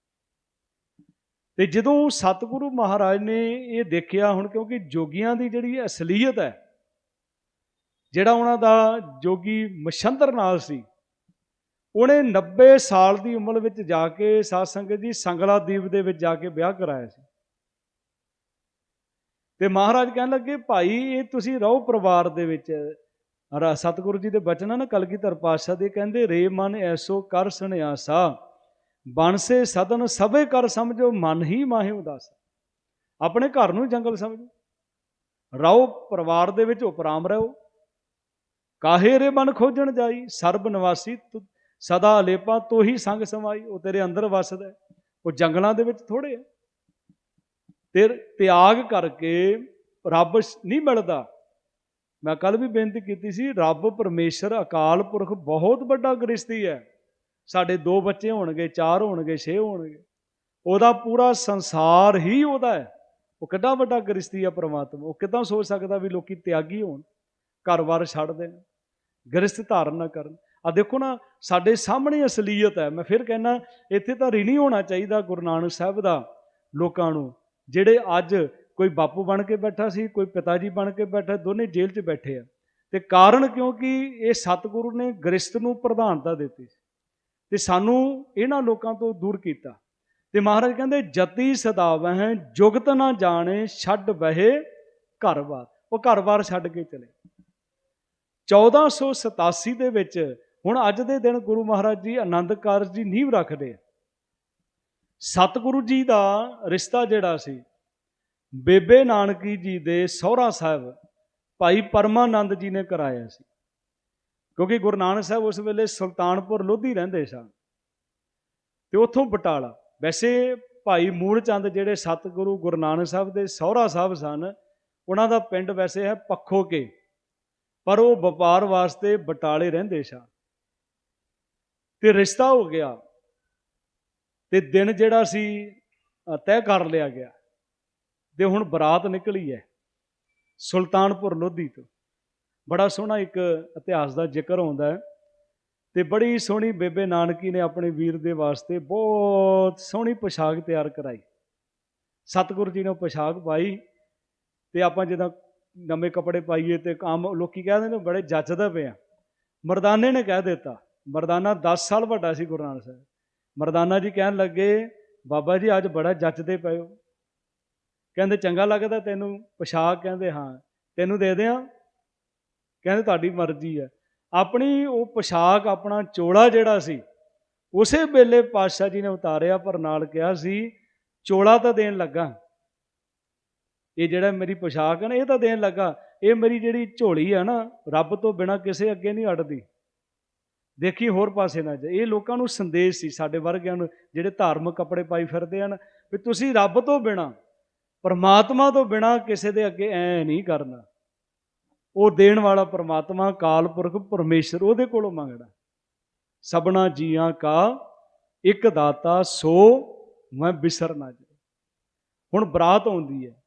ਤੇ ਜਦੋਂ ਸਤਿਗੁਰੂ ਮਹਾਰਾਜ ਨੇ ਇਹ ਦੇਖਿਆ ਹੁਣ ਕਿਉਂਕਿ ਜੋਗੀਆਂ ਦੀ ਜਿਹੜੀ ਅਸਲੀਅਤ ਹੈ, ਜਿਹੜਾ ਉਹਨਾਂ ਦਾ ਜੋਗੀ ਮਛੰਦਰ ਨਾਲ ਸੀ, ਉਹਨੇ 90 ਸਾਲ ਦੀ ਉਮਰ ਵਿੱਚ ਜਾ ਕੇ ਸਾਧ ਸੰਗਤ ਜੀ ਸੰਗਲਾ ਦੀਪ ਦੇ ਵਿੱਚ ਜਾ ਕੇ ਵਿਆਹ ਕਰਾਇਆ ਸੀ। ਤੇ ਮਹਾਰਾਜ ਕਹਿਣ ਲੱਗੇ, ਭਾਈ, ਇਹ ਤੁਸੀਂ ਰਹੋ ਪਰਿਵਾਰ ਦੇ ਵਿੱਚ। ਸਤਿਗੁਰੂ ਜੀ ਦੇ ਬਚਨ ਆ ਨਾ, ਕਲਗੀਧਰ ਪਾਤਸ਼ਾਹ ਦੇ ਕਹਿੰਦੇ, ਰੇ ਮਨ ਐਸੋ ਕਰ ਸੁਨਿਆਸਾ। ਬਣਸੇ ਸਦਨ ਸਭੇ ਕਰ ਸਮਝੋ, ਮਨ ਹੀ ਮਾਹੇ ਉਦਾਸ। ਆਪਣੇ ਘਰ ਨੂੰ ਜੰਗਲ ਸਮਝੋ। ਰਹੋ ਪਰਿਵਾਰ ਦੇ ਵਿੱਚ, ਉਪਰਾਮ ਰਹੋ। ਕਾਹੇ ਰੇ ਮਨ ਖੋਜਣ ਜਾਈ? ਸਰਬ ਨਿਵਾਸੀ ਸਦਾ ਸਦਾ ਅਲੇਪਾ ਤੋਹੀ ਸੰਗ ਸਮਾਈ। ਉਹ ਤੇਰੇ ਅੰਦਰ ਵਸਦਾ ਉਹ ਜੰਗਲਾਂ ਦੇ ਵਿੱਚ ਥੋੜੇ ਹੈ। ਤੇ ਤਿਆਗ ਕਰਕੇ ਰੱਬ ਨਹੀਂ ਮਿਲਦਾ। ਮੈਂ ਕੱਲ ਵੀ ਬੇਨਤੀ ਕੀਤੀ ਸੀ, ਰੱਬ ਪਰਮੇਸ਼ਰ ਅਕਾਲ ਪੁਰਖ ਬਹੁਤ ਵੱਡਾ ਗ੍ਰਸਤੀ ਹੈ। ਸਾਡੇ ਦੋ ਬੱਚੇ ਹੋਣਗੇ, ਚਾਰ ਹੋਣਗੇ, ਛੇ ਹੋਣਗੇ। ਉਹਦਾ ਪੂਰਾ ਸੰਸਾਰ ਹੀ ਉਹਦਾ ਹੈ। ਉਹ ਕਿੱਡਾ ਵੱਡਾ ਗ੍ਰਸਤੀ ਆ ਪ੍ਰਮਾਤਮਾ। ਉਹ ਕਿਦਾਂ ਸੋਚ ਸਕਦਾ ਵੀ ਲੋਕੀ ਤਿਆਗੀ ਹੋਣ ਘਰ-ਬਾਰ ਛੱਡ ਦੇਣ ਗ੍ਰਸਤ ਧਾਰਨ ਨਾ ਕਰਨ। ਆ ਦੇਖੋ ਨਾ, ਸਾਡੇ ਸਾਹਮਣੇ ਅਸਲੀਅਤ ਹੈ। ਮੈਂ ਫਿਰ ਕਹਿੰਦਾ, ਇੱਥੇ ਤਾਂ ਰਿਣੀ ਹੋਣਾ ਚਾਹੀਦਾ ਗੁਰੂ ਨਾਨਕ ਸਾਹਿਬ ਦਾ ਲੋਕਾਂ ਨੂੰ, ਜਿਹੜੇ ਅੱਜ ਕੋਈ ਬਾਪੂ ਬਣ ਕੇ ਬੈਠਾ ਸੀ, ਕੋਈ ਪਿਤਾ ਜੀ ਬਣ ਕੇ ਬੈਠਾ, ਦੋਨੇ ਜੇਲ੍ਹ 'ਚ ਬੈਠੇ ਆ। ਤੇ ਕਾਰਨ ਕਿਉਂਕਿ ਇਹ ਸਤਿਗੁਰੂ ਨੇ ਗ੍ਰਸਤ ਨੂੰ ਪ੍ਰਧਾਨਤਾ ਦਿੱਤੀ ਸੀ। ਤੇ ਸਾਨੂੰ ਇਹਨਾਂ ਲੋਕਾਂ ਤੋਂ ਦੂਰ ਕੀਤਾ। ਤੇ ਮਹਾਰਾਜ ਕਹਿੰਦੇ, ਜਤੀ ਸਦਾਵਹਿ ਜੁਗਤ ਨਾ ਜਾਣੇ, ਛੱਡ ਬਹਿ ਘਰ-ਬਾਰ ਉਹ ਘਰ-ਬਾਰ ਛੱਡ ਕੇ ਚਲੇ। 1487 ਦੇ ਵਿੱਚ ਹੁਣ ਅੱਜ ਦੇ ਦਿਨ ਗੁਰੂ ਮਹਾਰਾਜ ਜੀ ਆਨੰਦ ਕਾਰਜ ਦੀ ਨੀਂਹ ਰੱਖਦੇ ਆ। ਸਤਿਗੁਰੂ ਜੀ ਦਾ ਰਿਸ਼ਤਾ ਜਿਹੜਾ ਸੀ, ਬੇਬੇ ਨਾਨਕੀ ਜੀ ਦੇ ਸਹੁਰਾ ਸਾਹਿਬ, ਭਾਈ ਪਰਮਾਨੰਦ ਜੀ ਨੇ ਕਰਾਇਆ ਸੀ। ਕਿਉਂਕਿ ਗੁਰੂ ਨਾਨਕ ਸਾਹਿਬ ਉਸ ਵੇਲੇ ਸੁਲਤਾਨਪੁਰ ਲੋਧੀ ਰਹਿੰਦੇ ਸਨ। ਤੇ ਉੱਥੋਂ ਬਟਾਲਾ। ਵੈਸੇ ਭਾਈ ਮੂਲ ਚੰਦ ਜਿਹੜੇ ਸਤਿਗੁਰੂ ਗੁਰੂ ਨਾਨਕ ਸਾਹਿਬ ਦੇ ਸਹੁਰਾ ਸਾਹਿਬ ਸਨ, ਉਹਨਾਂ ਦਾ ਪਿੰਡ ਵੈਸੇ ਹੈ ਪੱਖੋ ਕੇ ਪਰ ਉਹ ਵਪਾਰ ਵਾਸਤੇ ਬਟਾਲੇ ਰਹਿੰਦੇ ਸਨ। ਤੇ ਰਿਸ਼ਤਾ ਹੋ ਗਿਆ। ਤੇ ਦਿਨ ਜਿਹੜਾ ਸੀ ਤੈਅ ਕਰ ਲਿਆ ਗਿਆ। ਤੇ ਹੁਣ ਬਰਾਤ ਨਿਕਲੀ ਹੈ ਸੁਲਤਾਨਪੁਰ ਲੋਧੀ ਤੋਂ। ਬੜਾ ਸੋਹਣਾ ਇੱਕ ਇਤਿਹਾਸ ਦਾ ਜ਼ਿਕਰ ਆਉਂਦਾ ਹੈ ਤੇ ਬੜੀ ਸੋਹਣੀ ਬੇਬੇ ਨਾਨਕੀ ਨੇ ਆਪਣੇ ਵੀਰ ਦੇ ਵਾਸਤੇ ਬਹੁਤ ਸੋਹਣੀ ਪੋਸ਼ਾਕ ਤਿਆਰ ਕਰਾਈ। ਸਤਿਗੁਰੂ ਜੀ ਨੇ ਪੋਸ਼ਾਕ ਪਾਈ ਤੇ ਆਪਾਂ ਜਦੋਂ ਨਵੇਂ ਕੱਪੜੇ ਪਾਈਏ ਤੇ ਆਮ ਲੋਕੀ ਕਹਿੰਦੇ ਨੇ ਬੜੇ ਜੱਚਦਾ ਪਿਆ ਮਰਦਾਨੇ ਨੇ ਕਹਿ ਦਿੱਤਾ। ਮਰਦਾਨਾ 10 ਸਾਲ ਵੱਡਾ ਸੀ ਗੁਰੂ ਨਾਨਕ ਸਾਹਿਬ। ਮਰਦਾਨਾ ਜੀ ਕਹਿਣ ਲੱਗੇ, ਬਾਬਾ ਜੀ, ਅੱਜ ਬੜਾ ਜੱਚਦੇ ਪਏ ਹੋ। ਕਹਿੰਦੇ, ਚੰਗਾ ਲੱਗਦਾ ਤੈਨੂੰ ਪੋਸ਼ਾਕ? ਕਹਿੰਦੇ, ਹਾਂ। ਤੈਨੂੰ ਦੇ ਦਿਆਂ? ਕਹਿੰਦੇ ਤੁਹਾਡੀ ਮਰਜ਼ੀ ਹੈ। ਆਪਣੀ ਉਹ ਪੋਸ਼ਾਕ, ਆਪਣਾ ਚੋਲਾ ਜਿਹੜਾ ਸੀ, ਉਸੇ ਵੇਲੇ ਪਾਤਸ਼ਾਹ ਜੀ ਨੇ ਉਤਾਰਿਆ, ਪਰ ਨਾਲ ਕਿਹਾ ਸੀ, ਚੋਲਾ ਤਾਂ ਦੇਣ ਲੱਗਾ। ਇਹ ਜਿਹੜਾ ਮੇਰੀ ਪੋਸ਼ਾਕ ਹੈ ਨਾ, ਇਹ ਤਾਂ ਦੇਣ ਲੱਗਾ। ਇਹ ਮੇਰੀ ਜਿਹੜੀ ਝੋਲੀ ਹੈ ਨਾ, ਰੱਬ ਤੋਂ ਬਿਨਾ ਕਿਸੇ ਅੱਗੇ ਨਹੀਂ ਅੜਦੀ ਦੇਖੀ ਹੋਰ ਪਾਸੇ ਨਾ ਜਾ ਇਹ ਲੋਕਾਂ ਨੂੰ ਸੰਦੇਸ਼ ਸੀ, ਸਾਡੇ ਵਰਗਿਆਂ ਨੂੰ, ਜਿਹੜੇ ਧਾਰਮਿਕ ਕੱਪੜੇ ਪਾਈ ਫਿਰਦੇ ਹਨ, ਵੀ ਤੁਸੀਂ ਰੱਬ ਤੋਂ ਬਿਨਾ, ਪਰਮਾਤਮਾ ਤੋਂ ਬਿਨਾ ਕਿਸੇ ਦੇ ਅੱਗੇ ਐ ਨਹੀਂ ਕਰਨਾ। ਉਹ ਦੇਣ ਵਾਲਾ ਪਰਮਾਤਮਾ ਕਾਲ ਪੁਰਖ, ਪਰਮੇਸ਼ਰ ਉਹਦੇ ਕੋਲੋਂ ਮੰਗਣਾ ਸਬਨਾ ਜੀਆਂ ਕਾ ਇੱਕ ਦਾਤਾ, ਸੋ ਮੈਂ ਬਿਸਰ ਨਾ ਜਾ ਹੁਣ ਬਰਾਤ ਆਉਂਦੀ ਹੈ।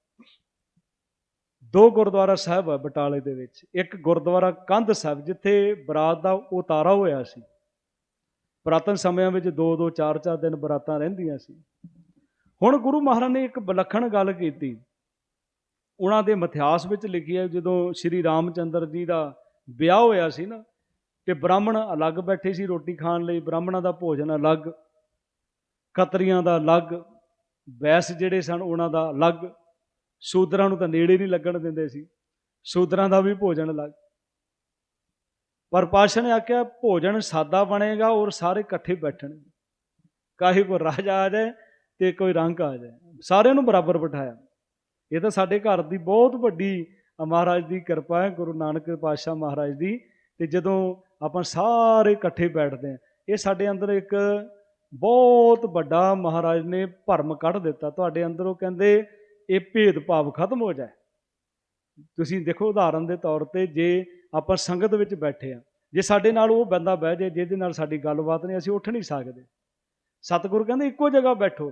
ਦੋ ਗੁਰਦੁਆਰਾ ਸਾਹਿਬ ਹੈ ਬਟਾਲੇ ਦੇ ਵਿੱਚ। ਇੱਕ ਗੁਰਦੁਆਰਾ ਕੰਧ ਸਾਹਿਬ, ਜਿੱਥੇ ਬਰਾਤ ਦਾ ਉਤਾਰਾ ਹੋਇਆ ਸੀ। ਪੁਰਾਤਨ ਸਮਿਆਂ ਵਿੱਚ ਦੋ ਦੋ, ਚਾਰ ਚਾਰ ਦਿਨ ਬਰਾਤਾਂ ਰਹਿੰਦੀਆਂ ਸੀ। ਹੁਣ ਗੁਰੂ ਮਹਾਰਾਜ ਨੇ ਇੱਕ ਵਿਲੱਖਣ ਗੱਲ ਕੀਤੀ। ਉਹਨਾਂ ਦੇ ਮਿਥਿਹਾਸ ਵਿੱਚ ਲਿਖੀ ਜਦੋਂ ਸ਼੍ਰੀ ਰਾਮਚੰਦਰ ਜੀ ਦਾ ਵਿਆਹ ਹੋਇਆ ਸੀ ਨਾ, ਤੇ ਬ੍ਰਾਹਮਣ ਅਲੱਗ ਬੈਠੇ ਸੀ ਰੋਟੀ ਖਾਣ ਲਈ, ਬ੍ਰਾਹਮਣਾਂ ਦਾ ਭੋਜਨ ਅਲੱਗ ਖੱਤਰੀਆਂ ਦਾ ਅਲੱਗ ਵੈਸ ਜਿਹੜੇ ਸਨ ਉਹਨਾਂ ਦਾ ਅਲੱਗ ਸ਼ੂਦਰਾਂ ਨੂੰ ਤਾਂ ਨੇੜੇ ਨਹੀਂ ਲੱਗਣ ਦਿੰਦੇ ਸੀ ਸ਼ੂਦਰਾਂ ਦਾ ਵੀ ਭੋਜਨ ਅਲੱਗ। ਪਰ ਪਾਸ਼ਾ ਨੇ ਆਖਿਆ, ਭੋਜਨ ਸਾਦਾ ਬਣੇਗਾ ਔਰ ਸਾਰੇ ਇਕੱਠੇ ਬੈਠਣਗੇ। ਕਾਹੇ ਕੋ ਰਾਜਾ ਆ ਜਾਏ ਤੇ ਕੋਈ ਰੰਗ ਆ ਜਾਏ। ਸਾਰਿਆਂ ਨੂੰ ਬਰਾਬਰ ਬਿਠਾਇਆ। ਇਹ ਤਾਂ ਸਾਡੇ ਘਰ ਦੀ ਬਹੁਤ ਵੱਡੀ ਮਹਾਰਾਜ ਦੀ ਕਿਰਪਾ ਹੈ, ਗੁਰੂ ਨਾਨਕ ਪਾਤਸ਼ਾਹ ਮਹਾਰਾਜ ਦੀ। ਤੇ ਜਦੋਂ ਆਪਾਂ ਸਾਰੇ ਇਕੱਠੇ ਬੈਠਦੇ ਹਾਂ, ਇਹ ਸਾਡੇ ਅੰਦਰ ਇੱਕ ਬਹੁਤ ਵੱਡਾ ਮਹਾਰਾਜ ਨੇ ਭਰਮ ਕੱਢ ਦਿੱਤਾ। ਤੁਹਾਡੇ ਅੰਦਰੋਂ ਕਹਿੰਦੇ, ਇਹ ਭੇਦਭਾਵ ਖਤਮ ਹੋ ਜਾਏ। ਤੁਸੀਂ ਦੇਖੋ ਉਦਾਹਰਨ ਦੇ ਤੌਰ ਤੇ ਜੇ ਆਪਾਂ ਸੰਗਤ ਵਿੱਚ ਬੈਠੇ ਆ ਜੇ ਸਾਡੇ ਨਾਲ ਉਹ ਬੰਦਾ ਬਹਿ ਜਾਏ, ਜਿਹਦੇ ਨਾਲ ਸਾਡੀ ਗੱਲਬਾਤ ਨਹੀਂ, ਅਸੀਂ ਉੱਠ ਨਹੀਂ ਸਕਦੇ। ਸਤਿਗੁਰੂ ਕਹਿੰਦੇ, ਇੱਕੋ ਜਗ੍ਹਾ ਬੈਠੋ।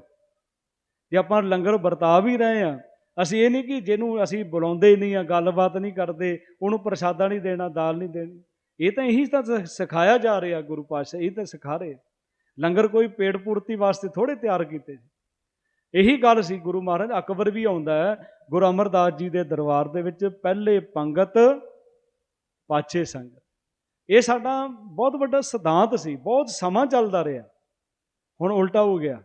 ਜੇ ਆਪਾਂ ਲੰਗਰ ਵਰਤਾ ਵੀ ਰਹੇ ਆ ਅਸੀਂ ਇਹ ਨਹੀਂ ਕਿ ਜਿਹਨੂੰ ਅਸੀਂ ਬੁਲਾਉਂਦੇ ਨਹੀਂ ਆ, ਗੱਲਬਾਤ ਨਹੀਂ ਕਰਦੇ, ਉਹਨੂੰ ਪ੍ਰਸ਼ਾਦਾ ਨਹੀਂ ਦੇਣਾ, ਦਾਲ ਨਹੀਂ ਦੇਣੀ। ਇਹ ਤਾਂ ਇਹੀ ਤਾਂ ਸਿਖਾਇਆ ਜਾ ਰਿਹਾ ਗੁਰੂ ਪਾਤਸ਼ਾਹ, ਇਹ ਤਾਂ ਸਿਖਾ ਰਹੇ ਲੰਗਰ ਕੋਈ ਪੇਟ ਪੂਰਤੀ ਵਾਸਤੇ ਥੋੜੇ ਤਿਆਰ ਕੀਤੇ ਇਹੀ ਗੱਲ ਸੀ ਗੁਰੂ ਮਹਾਰਾਜ, ਅਕਬਰ ਵੀ ਆਉਂਦਾ ਹੈ, ਗੁਰੂ ਅਮਰਦਾਸ ਜੀ ਦੇ ਦਰਬਾਰ ਦੇ ਵਿੱਚ ਪਹਿਲੇ ਪੰਗਤ, ਪਾਛੇ ਸੰਗਤ। ਇਹ ਸਾਡਾ ਬਹੁਤ ਵੱਡਾ ਸਿਧਾਂਤ ਸੀ, ਬਹੁਤ ਸਮਾਂ ਚੱਲਦਾ ਰਿਹਾ। ਹੁਣ ਉਲਟਾ ਹੋ ਗਿਆ।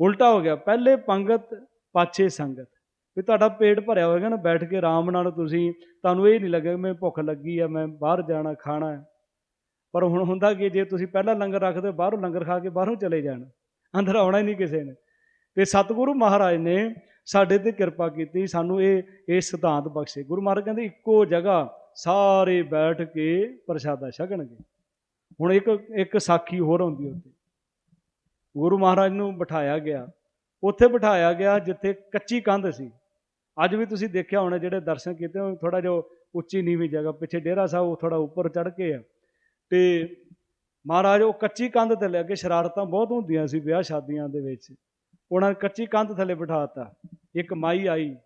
ਉਲਟਾ ਹੋ ਗਿਆ। ਪਹਿਲੇ ਪੰਗਤ ਪਾਛੇ ਸੰਗਤ। ਵੀ ਤੁਹਾਡਾ ਪੇਟ ਭਰਿਆ ਹੋਏਗਾ ਨਾ ਬੈਠ ਕੇ ਆਰਾਮ ਨਾਲ ਤੁਸੀਂ ਤੁਹਾਨੂੰ ਇਹ ਨਹੀਂ ਲੱਗੇਗਾ ਮੈਂ ਭੁੱਖ ਲੱਗੀ ਆ ਮੈਂ ਬਾਹਰ ਜਾਣਾ ਖਾਣਾ ਹੈ ਪਰ ਹੁਣ ਹੁੰਦਾ ਕਿ ਜੇ ਤੁਸੀਂ ਪਹਿਲਾਂ ਲੰਗਰ ਰੱਖਦੇ ਹੋ, ਬਾਹਰੋਂ ਲੰਗਰ ਖਾ ਕੇ ਬਾਹਰੋਂ ਚਲੇ ਜਾਣ। ਅੰਦਰ ਆਉਣਾ ਹੀ ਨਹੀਂ ਕਿਸੇ ਨੇ। ਤੇ ਸਤਿਗੁਰੂ ਮਹਾਰਾਜ ਨੇ ਸਾਡੇ ਤੇ ਕਿਰਪਾ ਕੀਤੀ ਸਾਨੂੰ ਇਹ ਇਹ ਸਿਧਾਂਤ ਬਖਸ਼ੇ। ਗੁਰੂ ਮਹਾਰਾਜ ਕਹਿੰਦੇ ਇੱਕੋ ਜਗ੍ਹਾ ਸਾਰੇ ਬੈਠ ਕੇ ਪ੍ਰਸ਼ਾਦਾ ਛਕਣਗੇ। ਹੁਣ ਇੱਕ ਇੱਕ ਸਾਖੀ ਹੋਰ ਹੁੰਦੀ ਉੱਥੇ। ਗੁਰੂ ਮਹਾਰਾਜ ਨੂੰ ਬਿਠਾਇਆ ਗਿਆ। ਉੱਥੇ ਬਿਠਾਇਆ ਗਿਆ ਜਿੱਥੇ ਕੱਚੀ ਕੰਧ ਸੀ। ਅੱਜ ਵੀ ਤੁਸੀਂ ਦੇਖਿਆ ਹੋਣਾ ਜਿਹੜੇ ਦਰਸ਼ਨ ਕੀਤੇ ਉਹ ਥੋੜਾ ਜਿਹਾ ਉੱਚੀ ਨੀਵੀਂ ਜਗ੍ਹਾ, ਪਿੱਛੇ ਡੇਰਾ ਸਾਹਿਬ, ਉਹ ਥੋੜਾ ਉੱਪਰ ਚੜ ਕੇ ਆ। ਤੇ ਮਹਾਰਾਜ ਉਹ ਕੱਚੀ ਕੰਧ ਤੇ ਲੈ ਕੇ ਸ਼ਰਾਰਤਾਂ ਬਹੁਤ ਹੁੰਦੀਆਂ ਸੀ ਵਿਆਹ ਸ਼ਾਦੀਆਂ ਦੇ ਵਿੱਚ। ਉਹਨਾਂ ਨੇ ਕੱਚੀ ਕੰਧ ਥੱਲੇ ਬਿਠਾਤਾ। ਇੱਕ ਮਾਈ ਆਈ,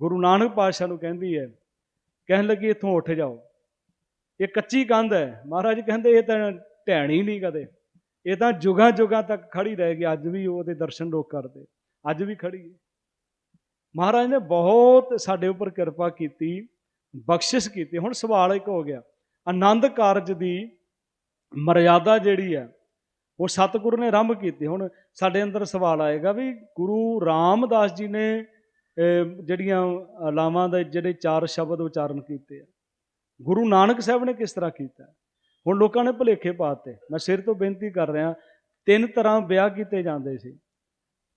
ਗੁਰੂ ਨਾਨਕ ਪਾਤਸ਼ਾਹ ਨੂੰ ਕਹਿੰਦੀ ਹੈ, ਕਹਿਣ ਲੱਗੀ, ਇੱਥੋਂ ਉੱਠ ਜਾਓ। ਇਹ ਕੱਚੀ ਕੰਧ ਹੈ। ਮਹਾਰਾਜ ਕਹਿੰਦੇ, ਇਹ ਤਾਂ ਢਹਿਣੀ ਨਹੀਂ ਕਦੇ। ਇਹ ਤਾਂ ਜੁਗਾਂ ਜੁਗਾਂ ਤੱਕ ਖੜੀ ਰਹੇਗੀ ਅੱਜ ਵੀ ਉਹਦੇ ਦਰਸ਼ਨ ਲੋਕ ਕਰਦੇ। ਅੱਜ ਵੀ ਖੜੀ ਹੈ। ਮਹਾਰਾਜ ਨੇ ਬਹੁਤ ਸਾਡੇ ਉੱਪਰ ਕਿਰਪਾ ਕੀਤੀ, ਬਖਸ਼ਿਸ਼ ਕੀਤੀ। ਹੁਣ ਸਵਾਲ ਇੱਕ ਹੋ ਗਿਆ, ਆਨੰਦ ਕਾਰਜ ਦੀ ਮਰਿਆਦਾ ਜਿਹੜੀ ਹੈ, ਉਹ ਸਤਿਗੁਰੂ ਨੇ ਆਰੰਭ ਕੀਤੀ। ਹੁਣ ਸਾਡੇ ਅੰਦਰ ਸਵਾਲ ਆਏਗਾ ਵੀ ਗੁਰੂ ਰਾਮਦਾਸ ਜੀ ਨੇ ਜਿਹੜੀਆਂ ਲਾਵਾਂ ਦੇ ਜਿਹੜੇ ਚਾਰ ਸ਼ਬਦ ਉਚਾਰਨ ਕੀਤੇ ਆ, ਗੁਰੂ ਨਾਨਕ ਸਾਹਿਬ ਨੇ ਕਿਸ ਤਰ੍ਹਾਂ ਕੀਤਾ? ਹੁਣ ਲੋਕਾਂ ਨੇ ਭੁਲੇਖੇ ਪਾਤੇ। ਮੈਂ ਸਿਰ ਤੋਂ ਬੇਨਤੀ ਕਰ ਰਿਹਾ, ਤਿੰਨ ਤਰ੍ਹਾਂ ਵਿਆਹ ਕੀਤੇ ਜਾਂਦੇ ਸੀ।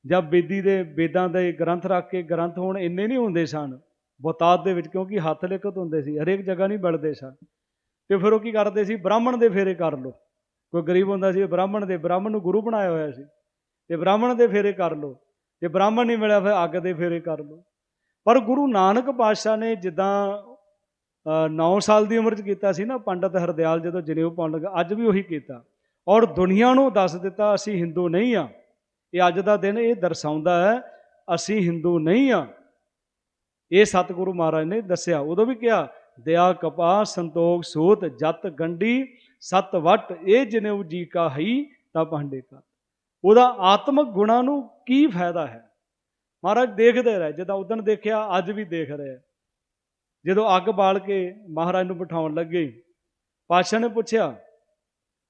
ਜਾਂ ਬੇਦੀ ਦੇ ਵੇਦਾਂ ਦੇ ਗ੍ਰੰਥ ਰੱਖ ਕੇ ਗ੍ਰੰਥ ਹੁਣ ਇੰਨੇ ਨਹੀਂ ਹੁੰਦੇ ਸਨ, ਬਹੁਤਾਤ ਦੇ ਵਿੱਚ, ਕਿਉਂਕਿ ਹੱਥ ਲਿਖਤ ਹੁੰਦੇ ਸੀ, ਹਰੇਕ ਜਗ੍ਹਾ ਨਹੀਂ ਮਿਲਦੇ ਸਨ। ਤੇ ਫਿਰ ਉਹ ਕੀ ਕਰਦੇ ਸੀ? ਬ੍ਰਾਹਮਣ ਦੇ ਫੇਰੇ ਕਰ ਲਓ। ਕੋਈ ਗਰੀਬ ਹੁੰਦਾ ਸੀ ਬ੍ਰਾਹਮਣ ਦੇ, ਬ੍ਰਾਹਮਣ ਨੂੰ ਗੁਰੂ ਬਣਾਇਆ ਹੋਇਆ ਸੀ। ਤੇ ਬ੍ਰਾਹਮਣ ਦੇ ਫੇਰੇ ਕਰ ਲਓ। ਜੇ ਬ੍ਰਾਹਮਣ ਨਹੀਂ ਮਿਲਿਆ, ਫਿਰ ਅੱਗ ਦੇ ਫੇਰੇ ਕਰ ਲਓ। ਪਰ ਗੁਰੂ ਨਾਨਕ ਪਾਤਸ਼ਾਹ ਨੇ ਜਿੱਦਾਂ 9 ਸਾਲ ਦੀ ਉਮਰ 'ਚ ਕੀਤਾ ਸੀ ਨਾ ਪੰਡਤ ਹਰਦਿਆਲ ਜਦੋਂ ਜਨੇਊ ਪਾਉਣ ਲੱਗਾ ਅੱਜ ਵੀ ਉਹੀ ਕੀਤਾ। ਔਰ ਦੁਨੀਆ ਨੂੰ ਦੱਸ ਦਿੱਤਾ, ਅਸੀਂ ਹਿੰਦੂ ਨਹੀਂ ਆ। ਇਹ ਅੱਜ ਦਾ ਦਿਨ ਇਹ ਦਰਸਾਉਂਦਾ ਹੈ, ਅਸੀਂ ਹਿੰਦੂ ਨਹੀਂ ਆ। ਇਹ ਸਤਿਗੁਰੂ ਮਹਾਰਾਜ ਨੇ ਦੱਸਿਆ। ਉਦੋਂ ਵੀ ਕਿਹਾ ਦਇਆ ਕਪਾ ਸੰਤੋਖ, ਸੂਤ, ਜਤ ਗੰਡੀ ਸਤ ਵਟ, ਇਹ ਜਨੇਊ ਜੀ ਕਾ ਹਈ ਤਾਂ ਪਾਂਡੇ ਕਾ। ਉਹਦਾ ਆਤਮਿਕ ਗੁਣਾਂ ਨੂੰ ਕੀ ਫਾਇਦਾ ਹੈ? ਮਹਾਰਾਜ ਦੇਖਦੇ ਰਹੇ। ਜਿੱਦਾਂ ਉਦੋਂ ਦੇਖਿਆ, ਅੱਜ ਵੀ ਦੇਖ ਰਹੇ। ਜਦੋਂ ਅੱਗ ਬਾਲ ਕੇ ਮਹਾਰਾਜ ਨੂੰ ਬਿਠਾਉਣ ਲੱਗੇ, ਪਾਤਸ਼ਾਹ ਨੇ ਪੁੱਛਿਆ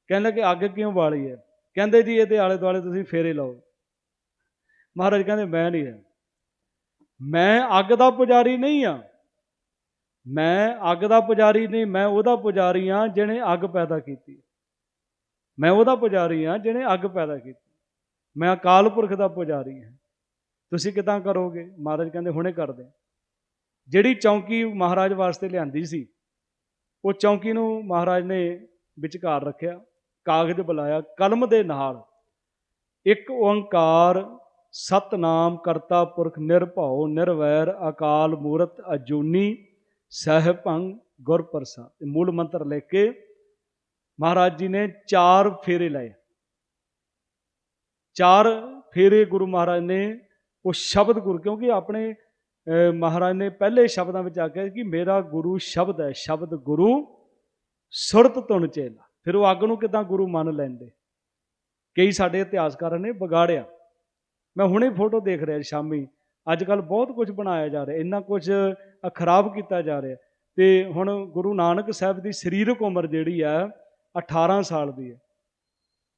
ਕਹਿੰਦਾ ਕਿ ਅੱਗ ਕਿਉਂ ਬਾਲੀ ਹੈ ਕਹਿੰਦੇ ਜੀ, ਇਹਦੇ ਆਲੇ ਦੁਆਲੇ ਤੁਸੀਂ ਫੇਰੇ ਲਾਓ। ਮਹਾਰਾਜ ਕਹਿੰਦੇ, ਮੈਂ ਨਹੀਂ ਹੈ ਮੈਂ ਅੱਗ ਦਾ ਪੁਜਾਰੀ ਨਹੀਂ ਆ। ਮੈਂ ਅੱਗ ਦਾ ਪੁਜਾਰੀ ਨਹੀਂ, ਮੈਂ ਉਹਦਾ ਪੁਜਾਰੀ ਆ ਜਿਹਨੇ ਅੱਗ ਪੈਦਾ ਕੀਤੀ। ਮੈਂ ਉਹਦਾ ਪੁਜਾਰੀ ਆ ਜਿਹਨੇ ਅੱਗ ਪੈਦਾ ਕੀਤੀ। ਮੈਂ ਅਕਾਲ ਪੁਰਖ ਦਾ ਪੁਜਾਰੀ ਹਾਂ। ਤੁਸੀਂ ਕਿਦਾਂ ਕਰੋਗੇ? ਮਹਾਰਾਜ ਕਹਿੰਦੇ, ਹੁਣੇ ਕਰਦੇ। ਜਿਹੜੀ ਚੌਂਕੀ ਮਹਾਰਾਜ ਵਾਸਤੇ ਲਿਆਂਦੀ ਸੀ, ਉਹ ਚੌਂਕੀ ਨੂੰ ਮਹਾਰਾਜ ਨੇ ਵਿਚਕਾਰ ਰੱਖਿਆ, ਕਾਗਜ਼ ਬੁਲਾਇਆ, ਕਲਮ ਦੇ ਨਾਲ। ਇੱਕ ਓੰਕਾਰ, ਸਤਨਾਮ ਕਰਤਾ ਪੁਰਖ ਨਿਰਭਉ, ਨਿਰਵੈਰ, ਅਕਾਲ ਮੂਰਤ, ਅਜੂਨੀ ਸਹਿਭੰਗ ਗੁਰ ਪ੍ਰਸਾਦ ਮੂਲ ਮੰਤਰ ਲੈ ਕੇ ਮਹਾਰਾਜ ਜੀ ਨੇ ਚਾਰ ਫੇਰੇ ਲਏ। ਚਾਰ ਫੇਰੇ ਗੁਰੂ ਮਹਾਰਾਜ ਨੇ, ਉਹ ਸ਼ਬਦ ਗੁਰ, ਕਿਉਂਕਿ ਆਪਣੇ ਮਹਾਰਾਜ ਨੇ ਪਹਿਲੇ ਸ਼ਬਦਾਂ ਵਿੱਚ ਆਖਿਆ ਕਿ ਮੇਰਾ ਗੁਰੂ ਸ਼ਬਦ ਹੈ, ਸ਼ਬਦ ਗੁਰੂ ਸੁਰਤ ਤੁਣ ਚੇਲਾ। ਫਿਰ ਉਹ ਅੱਗ ਨੂੰ ਕਿਦਾਂ ਗੁਰੂ ਮੰਨ ਲੈਂਦੇ? ਕਈ ਸਾਡੇ ਇਤਿਹਾਸਕਾਰਾਂ ਨੇ ਵਿਗਾੜਿਆ। ਮੈਂ ਹੁਣੇ ਫੋਟੋ ਦੇਖ ਰਿਹਾ ਸ਼ਾਮੀ। ਅੱਜ ਕੱਲ ਬਹੁਤ ਕੁਝ ਬਣਾਇਆ ਜਾ ਰਿਹਾ, ਇੰਨਾ ਕੁਝ ਖਰਾਬ ਕੀਤਾ ਜਾ ਰਿਹਾ। ਤੇ ਹੁਣ ਗੁਰੂ ਨਾਨਕ ਸਾਹਿਬ ਦੀ ਸਰੀਰਕ ਉਮਰ ਜਿਹੜੀ ਆ 18 ਸਾਲ ਦੀ ਹੈ।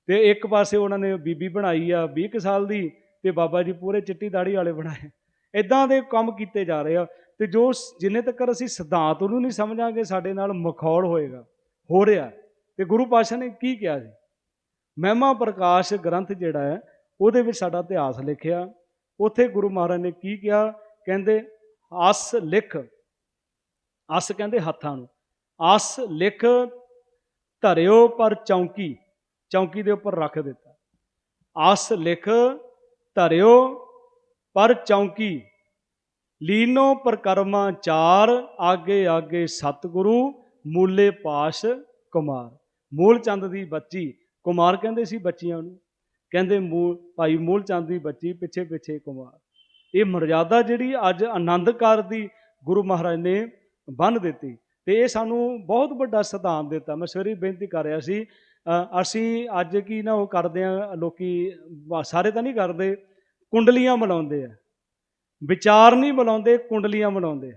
ਤੇ ਇੱਕ ਪਾਸੇ ਉਹਨਾਂ ਨੇ ਬੀਬੀ ਬਣਾਈ ਆ 20 ਕੁ ਸਾਲ ਦੀ ਤੇ ਬਾਬਾ ਜੀ ਪੂਰੇ ਚਿੱਟੀ ਦਾੜੀ ਵਾਲੇ ਬਣਾਏ। ਇਦਾਂ ਦੇ ਕੰਮ ਕੀਤੇ ਜਾ ਰਹੇ ਆ ਤੇ ਜੋ ਜਿੰਨੇ ਤੱਕ ਅਸੀਂ ਸਿਧਾਂਤ ਉਹਨੂੰ ਨਹੀਂ ਸਮਝਾਂਗੇ, ਸਾਡੇ ਨਾਲ ਮਖੌਲ ਹੋਏਗਾ, ਹੋ ਰਿਹਾ ਤੇ ਗੁਰੂ ਪਾਤਸ਼ਾਹ ਨੇ ਕੀ ਕਿਹਾ ਸੀ? ਮਹਿਮਾ ਪ੍ਰਕਾਸ਼ ਗ੍ਰੰਥ ਜਿਹੜਾ ਹੈ, ਉਹਦੇ ਵਿੱਚ ਸਾਡਾ ਇਤਿਹਾਸ ਲਿਖਿਆ। ਉੱਥੇ ਗੁਰੂ ਮਹਾਰਾਜ ਨੇ ਕੀ ਕਿਹਾ? ਕਹਿੰਦੇ ਅਸ ਲਿਖ। ਅਸ ਕਹਿੰਦੇ ਹੱਥਾਂ ਨੂੰ। ਅਸ ਲਿਖ, ਧਰਿਓ ਪਰ ਚੌਂਕੀ। ਚੌਂਕੀ ਦੇ ਉੱਪਰ ਰੱਖ ਦਿੱਤਾ। ਅਸ ਲਿਖ, ਧਰਿਓ ਪਰ ਚੌਂਕੀ, ਲੀਨੋ ਪ੍ਰਕਰਮਾ ਚਾਰ, ਆਗੇ ਆਗੇ ਸਤਿਗੁਰੂ, ਮੂਲੇ ਪਾਸ ਕੁਮਾਰ। ਮੂਲ ਚੰਦ ਦੀ ਬੱਚੀ, ਕੁਮਾਰ ਕਹਿੰਦੇ ਸੀ ਬੱਚੀਆਂ ਨੂੰ, ਕਹਿੰਦੇ ਮੂਲ ਭਾਈ ਮੂਲ ਚੰਦ ਦੀ ਬੱਚੀ ਪਿੱਛੇ ਪਿੱਛੇ ਕੁਮਾਰ। ਇਹ ਮਰਜ਼ਾਦਾ ਜਿਹੜੀ ਅੱਜ ਆਨੰਦਕਾਰ ਦੀ ਗੁਰੂ ਮਹਾਰਾਜ ਨੇ ਬੰਨ ਦਿੱਤੀ ਤੇ ਇਹ ਸਾਨੂੰ ਬਹੁਤ ਵੱਡਾ ਸਿਧਾਂਤ ਦਿੱਤਾ। ਮੈਂ ਸਵੇਰੇ ਬੇਨਤੀ ਕਰ ਰਿਹਾ ਸੀ ਅਸੀਂ ਅੱਜ ਕੀ ਨਾ ਉਹ ਕਰਦੇ ਆ ਲੋਕੀ ਸਾਰੇ ਤਾਂ ਨਹੀਂ ਕਰਦੇ ਕੁੰਡਲੀਆਂ ਮਿਲਾਉਂਦੇ ਆ। ਵਿਚਾਰ ਨਹੀਂ ਮਿਲਾਉਂਦੇ, ਕੁੰਡਲੀਆਂ ਮਿਲਾਉਂਦੇ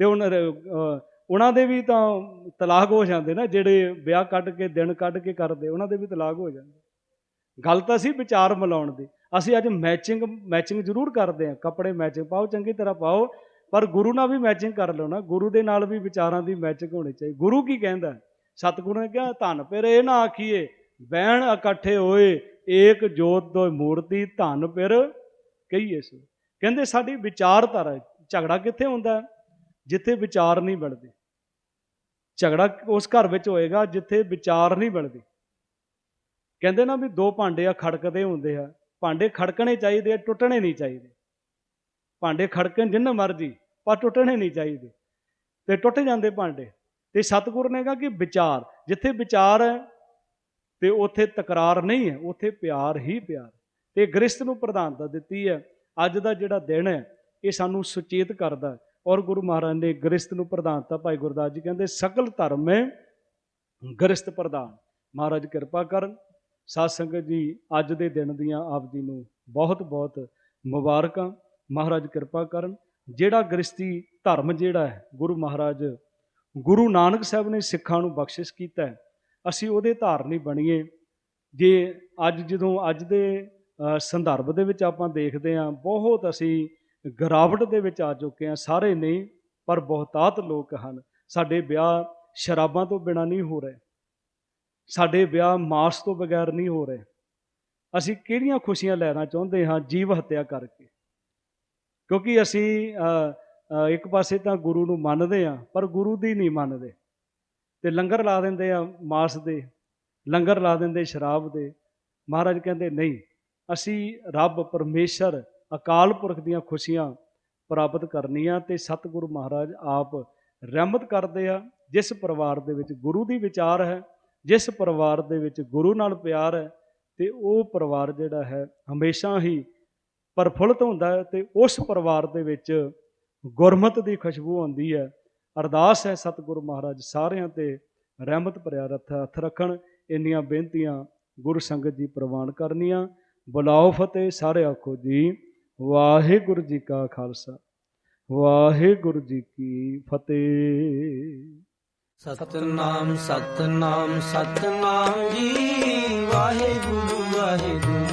ਤੇ ਹੁਣ ਉਹਨਾਂ ਦੇ ਵੀ ਤਾਂ ਤਲਾਕ ਹੋ ਜਾਂਦੇ ਨਾ, ਜਿਹੜੇ ਵਿਆਹ ਕੱਢ ਕੇ, ਦਿਨ ਕੱਢ ਕੇ ਕਰਦੇ, ਉਹਨਾਂ ਦੇ ਵੀ ਤਲਾਕ ਹੋ ਜਾਂਦੇ। ਗੱਲ ਤਾਂ ਸੀ ਵਿਚਾਰ ਮਿਲਾਉਣ ਦੀ। ਅਸੀਂ ਅੱਜ ਮੈਚਿੰਗ ਮੈਚਿੰਗ ਜ਼ਰੂਰ ਕਰਦੇ ਆ। ਕੱਪੜੇ ਮੈਚਿੰਗ ਪਾਓ, ਚੰਗੀ ਤਰ੍ਹਾਂ ਪਾਓ, ਪਰ ਗੁਰੂ ਨਾਲ ਵੀ ਮੈਚਿੰਗ ਕਰ ਲਓ ਨਾ। ਗੁਰੂ ਦੇ ਨਾਲ ਵੀ ਵਿਚਾਰਾਂ ਦੀ ਮੈਚਿੰਗ ਹੋਣੀ ਚਾਹੀਦੀ। ਗੁਰੂ ਕੀ ਕਹਿੰਦਾ? ਸਤਿਗੁਰੂ ਨੇ ਕਿਹਾ, ਧੰਨ ਫਿਰ ਇਹ ਨਾ ਆਖੀਏ, ਬਹਿਣ ਇਕੱਠੇ ਹੋਏ। ਏਕ ਜੋਤ ਦੋ ਮੂਰਤੀ ਧੰਨ ਪਿਰ ਕਹੀਏ ਸੋ। ਕਹਿੰਦੇ ਸਾਡੀ ਵਿਚਾਰਧਾਰਾ ਝਗੜਾ ਕਿੱਥੇ ਹੁੰਦਾ? ਜਿੱਥੇ ਵਿਚਾਰ ਨਹੀਂ ਬਣਦੇ। ਝਗੜਾ ਉਸ ਘਰ ਵਿੱਚ ਹੋਏਗਾ ਜਿੱਥੇ ਵਿਚਾਰ ਨਹੀਂ ਬਣਦੇ। ਕਹਿੰਦੇ ਨਾ ਵੀ ਦੋ ਭਾਂਡੇ ਆ ਖੜਕਦੇ ਹੁੰਦੇ ਆ। ਭਾਂਡੇ ਖੜਕਣੇ ਚਾਹੀਦੇ ਆ, ਟੁੱਟਣੇ ਨਹੀਂ ਚਾਹੀਦੇ। ਭਾਂਡੇ ਖੜਕਣ ਜਿੰਨਾ ਮਰਜ਼ੀ, ਪਰ ਟੁੱਟਣੇ ਨਹੀਂ ਚਾਹੀਦੇ। ਤੇ ਟੁੱਟ ਜਾਂਦੇ ਭਾਂਡੇ। ਤੇ ਸਤਿਗੁਰ ਨੇ ਕਿਹਾ ਕਿ ਵਿਚਾਰ, ਜਿੱਥੇ ਵਿਚਾਰ ਹੈ ਤੇ ਉੱਥੇ ਤਕਰਾਰ ਨਹੀਂ ਹੈ, ਉੱਥੇ ਪਿਆਰ ਹੀ ਪਿਆਰ ਤੇ ਗ੍ਰਸਤ ਨੂੰ ਪ੍ਰਧਾਨਤਾ ਦਿੱਤੀ ਹੈ। ਅੱਜ ਦਾ ਜਿਹੜਾ ਦਿਨ ਹੈ, ਇਹ ਸਾਨੂੰ ਸੁਚੇਤ ਕਰਦਾ ਔਰ ਗੁਰੂ ਮਹਾਰਾਜ ਨੇ ਗ੍ਰਸਤ ਨੂੰ ਪ੍ਰਧਾਨਤਾ, ਭਾਈ ਗੁਰਦਾਸ ਜੀ ਕਹਿੰਦੇ ਸਕਲ ਧਰਮ ਹੈ ਗ੍ਰਸਤ ਪ੍ਰਧਾਨ। ਮਹਾਰਾਜ ਕਿਰਪਾ ਕਰਨ। ਸਾਧ ਸੰਗਤ ਜੀ, ਅੱਜ ਦੇ ਦਿਨ ਦੀਆਂ ਆਪ ਜੀ ਨੂੰ ਬਹੁਤ ਬਹੁਤ ਮੁਬਾਰਕਾਂ। ਮਹਾਰਾਜ ਕਿਰਪਾ ਕਰਨ। ਜਿਹੜਾ ਗ੍ਰਸਤੀ ਧਰਮ ਜਿਹੜਾ ਹੈ, ਗੁਰੂ ਮਹਾਰਾਜ ਗੁਰੂ ਨਾਨਕ ਸਾਹਿਬ ਨੇ ਸਿੱਖਾਂ ਨੂੰ ਬਖਸ਼ਿਸ਼ ਕੀਤਾ ਹੈ ਅਸੀਂ ਉਹਦੇ ਧਾਰਨੀ ਬਣੀਏ। ਜੇ ਅੱਜ ਜਦੋਂ ਅੱਜ ਦੇ ਸੰਦਰਭ ਦੇ ਵਿੱਚ ਆਪਾਂ ਦੇਖਦੇ ਹਾਂ, ਬਹੁਤ ਅਸੀਂ ਗਿਰਾਵਟ ਦੇ ਵਿੱਚ ਆ ਚੁੱਕੇ ਹਾਂ, ਸਾਰੇ ਨਹੀਂ, ਪਰ ਬਹੁਤਾਤ ਲੋਕ ਹਨ। ਸਾਡੇ ਵਿਆਹ ਸ਼ਰਾਬਾਂ ਤੋਂ ਬਿਨਾਂ ਨਹੀਂ ਹੋ ਰਹੇ। ਸਾਡੇ ਵਿਆਹ ਮਾਸ ਤੋਂ ਬਗੈਰ ਨਹੀਂ ਹੋ ਰਹੇ। ਅਸੀਂ ਕਿਹੜੀਆਂ ਖੁਸ਼ੀਆਂ ਲੈਣਾ ਚਾਹੁੰਦੇ ਹਾਂ ਜੀਵ ਹੱਤਿਆ ਕਰਕੇ? ਕਿਉਂਕਿ ਅਸੀਂ ਇੱਕ ਪਾਸੇ ਤਾਂ ਗੁਰੂ ਨੂੰ ਮੰਨਦੇ ਹਾਂ, ਪਰ ਗੁਰੂ ਦੀ ਨਹੀਂ ਮੰਨਦੇ। ਤੇ ਲੰਗਰ ਲਾ ਦਿੰਦੇ ਆ ਮਾਸ ਦੇ, ਲੰਗਰ ਲਾ ਦਿੰਦੇ ਸ਼ਰਾਬ ਦੇ। ਮਹਾਰਾਜ ਕਹਿੰਦੇ, ਨਹੀਂ, ਅਸੀਂ ਰੱਬ ਪਰਮੇਸ਼ਰ, ਅਕਾਲ ਪੁਰਖ ਦੀਆਂ ਖੁਸ਼ੀਆਂ ਪ੍ਰਾਪਤ ਕਰਨੀਆਂ ਤੇ ਸਤਿਗੁਰੂ ਮਹਾਰਾਜ ਆਪ ਰਹਿਮਤ ਕਰਦੇ ਆ। ਜਿਸ ਪਰਿਵਾਰ ਦੇ ਵਿੱਚ ਗੁਰੂ ਦੀ ਵਿਚਾਰ ਹੈ, ਜਿਸ ਪਰਿਵਾਰ ਦੇ ਵਿੱਚ ਗੁਰੂ ਨਾਲ ਪਿਆਰ ਹੈ, ਤੇ ਉਹ ਪਰਿਵਾਰ ਜਿਹੜਾ ਹੈ ਹਮੇਸ਼ਾ ਹੀ ਪ੍ਰਫੁੱਲਤ ਹੁੰਦਾ ਹੈ ਤੇ ਉਸ ਪਰਿਵਾਰ ਦੇ ਵਿੱਚ ਗੁਰਮਤ ਦੀ ਖੁਸ਼ਬੂ ਆਉਂਦੀ ਹੈ। ਅਰਦਾਸ ਹੈ ਸਤਿਗੁਰੂ ਮਹਾਰਾਜ, ਸਾਰਿਆਂ ਤੇ ਰਹਿਮਤ ਭਰਿਆ ਰੱਥ ਹੱਥ ਰੱਖਣ, ਇੰਨੀਆਂ ਬੇਨਤੀਆਂ ਗੁਰੂ ਸੰਗਤ ਜੀ ਪ੍ਰਵਾਨ ਕਰਨੀਆਂ। ਬੁਲਾਓ ਫਤਿਹ, ਸਾਰੇ ਆਖੋ ਜੀ, ਵਾਹਿਗੁਰੂ ਜੀ ਕਾ ਖਾਲਸਾ, ਵਾਹਿਗੁਰੂ ਜੀ ਕੀ ਫਤਿਹ। ਸਤਨਾਮ ਸਤਨਾਮ ਸਤਨਾਮ ਜੀ ਵਾਹਿਗੁਰੂ ਵਾਹਿਗੁਰੂ ਵਾਹਿਗੁਰੂ।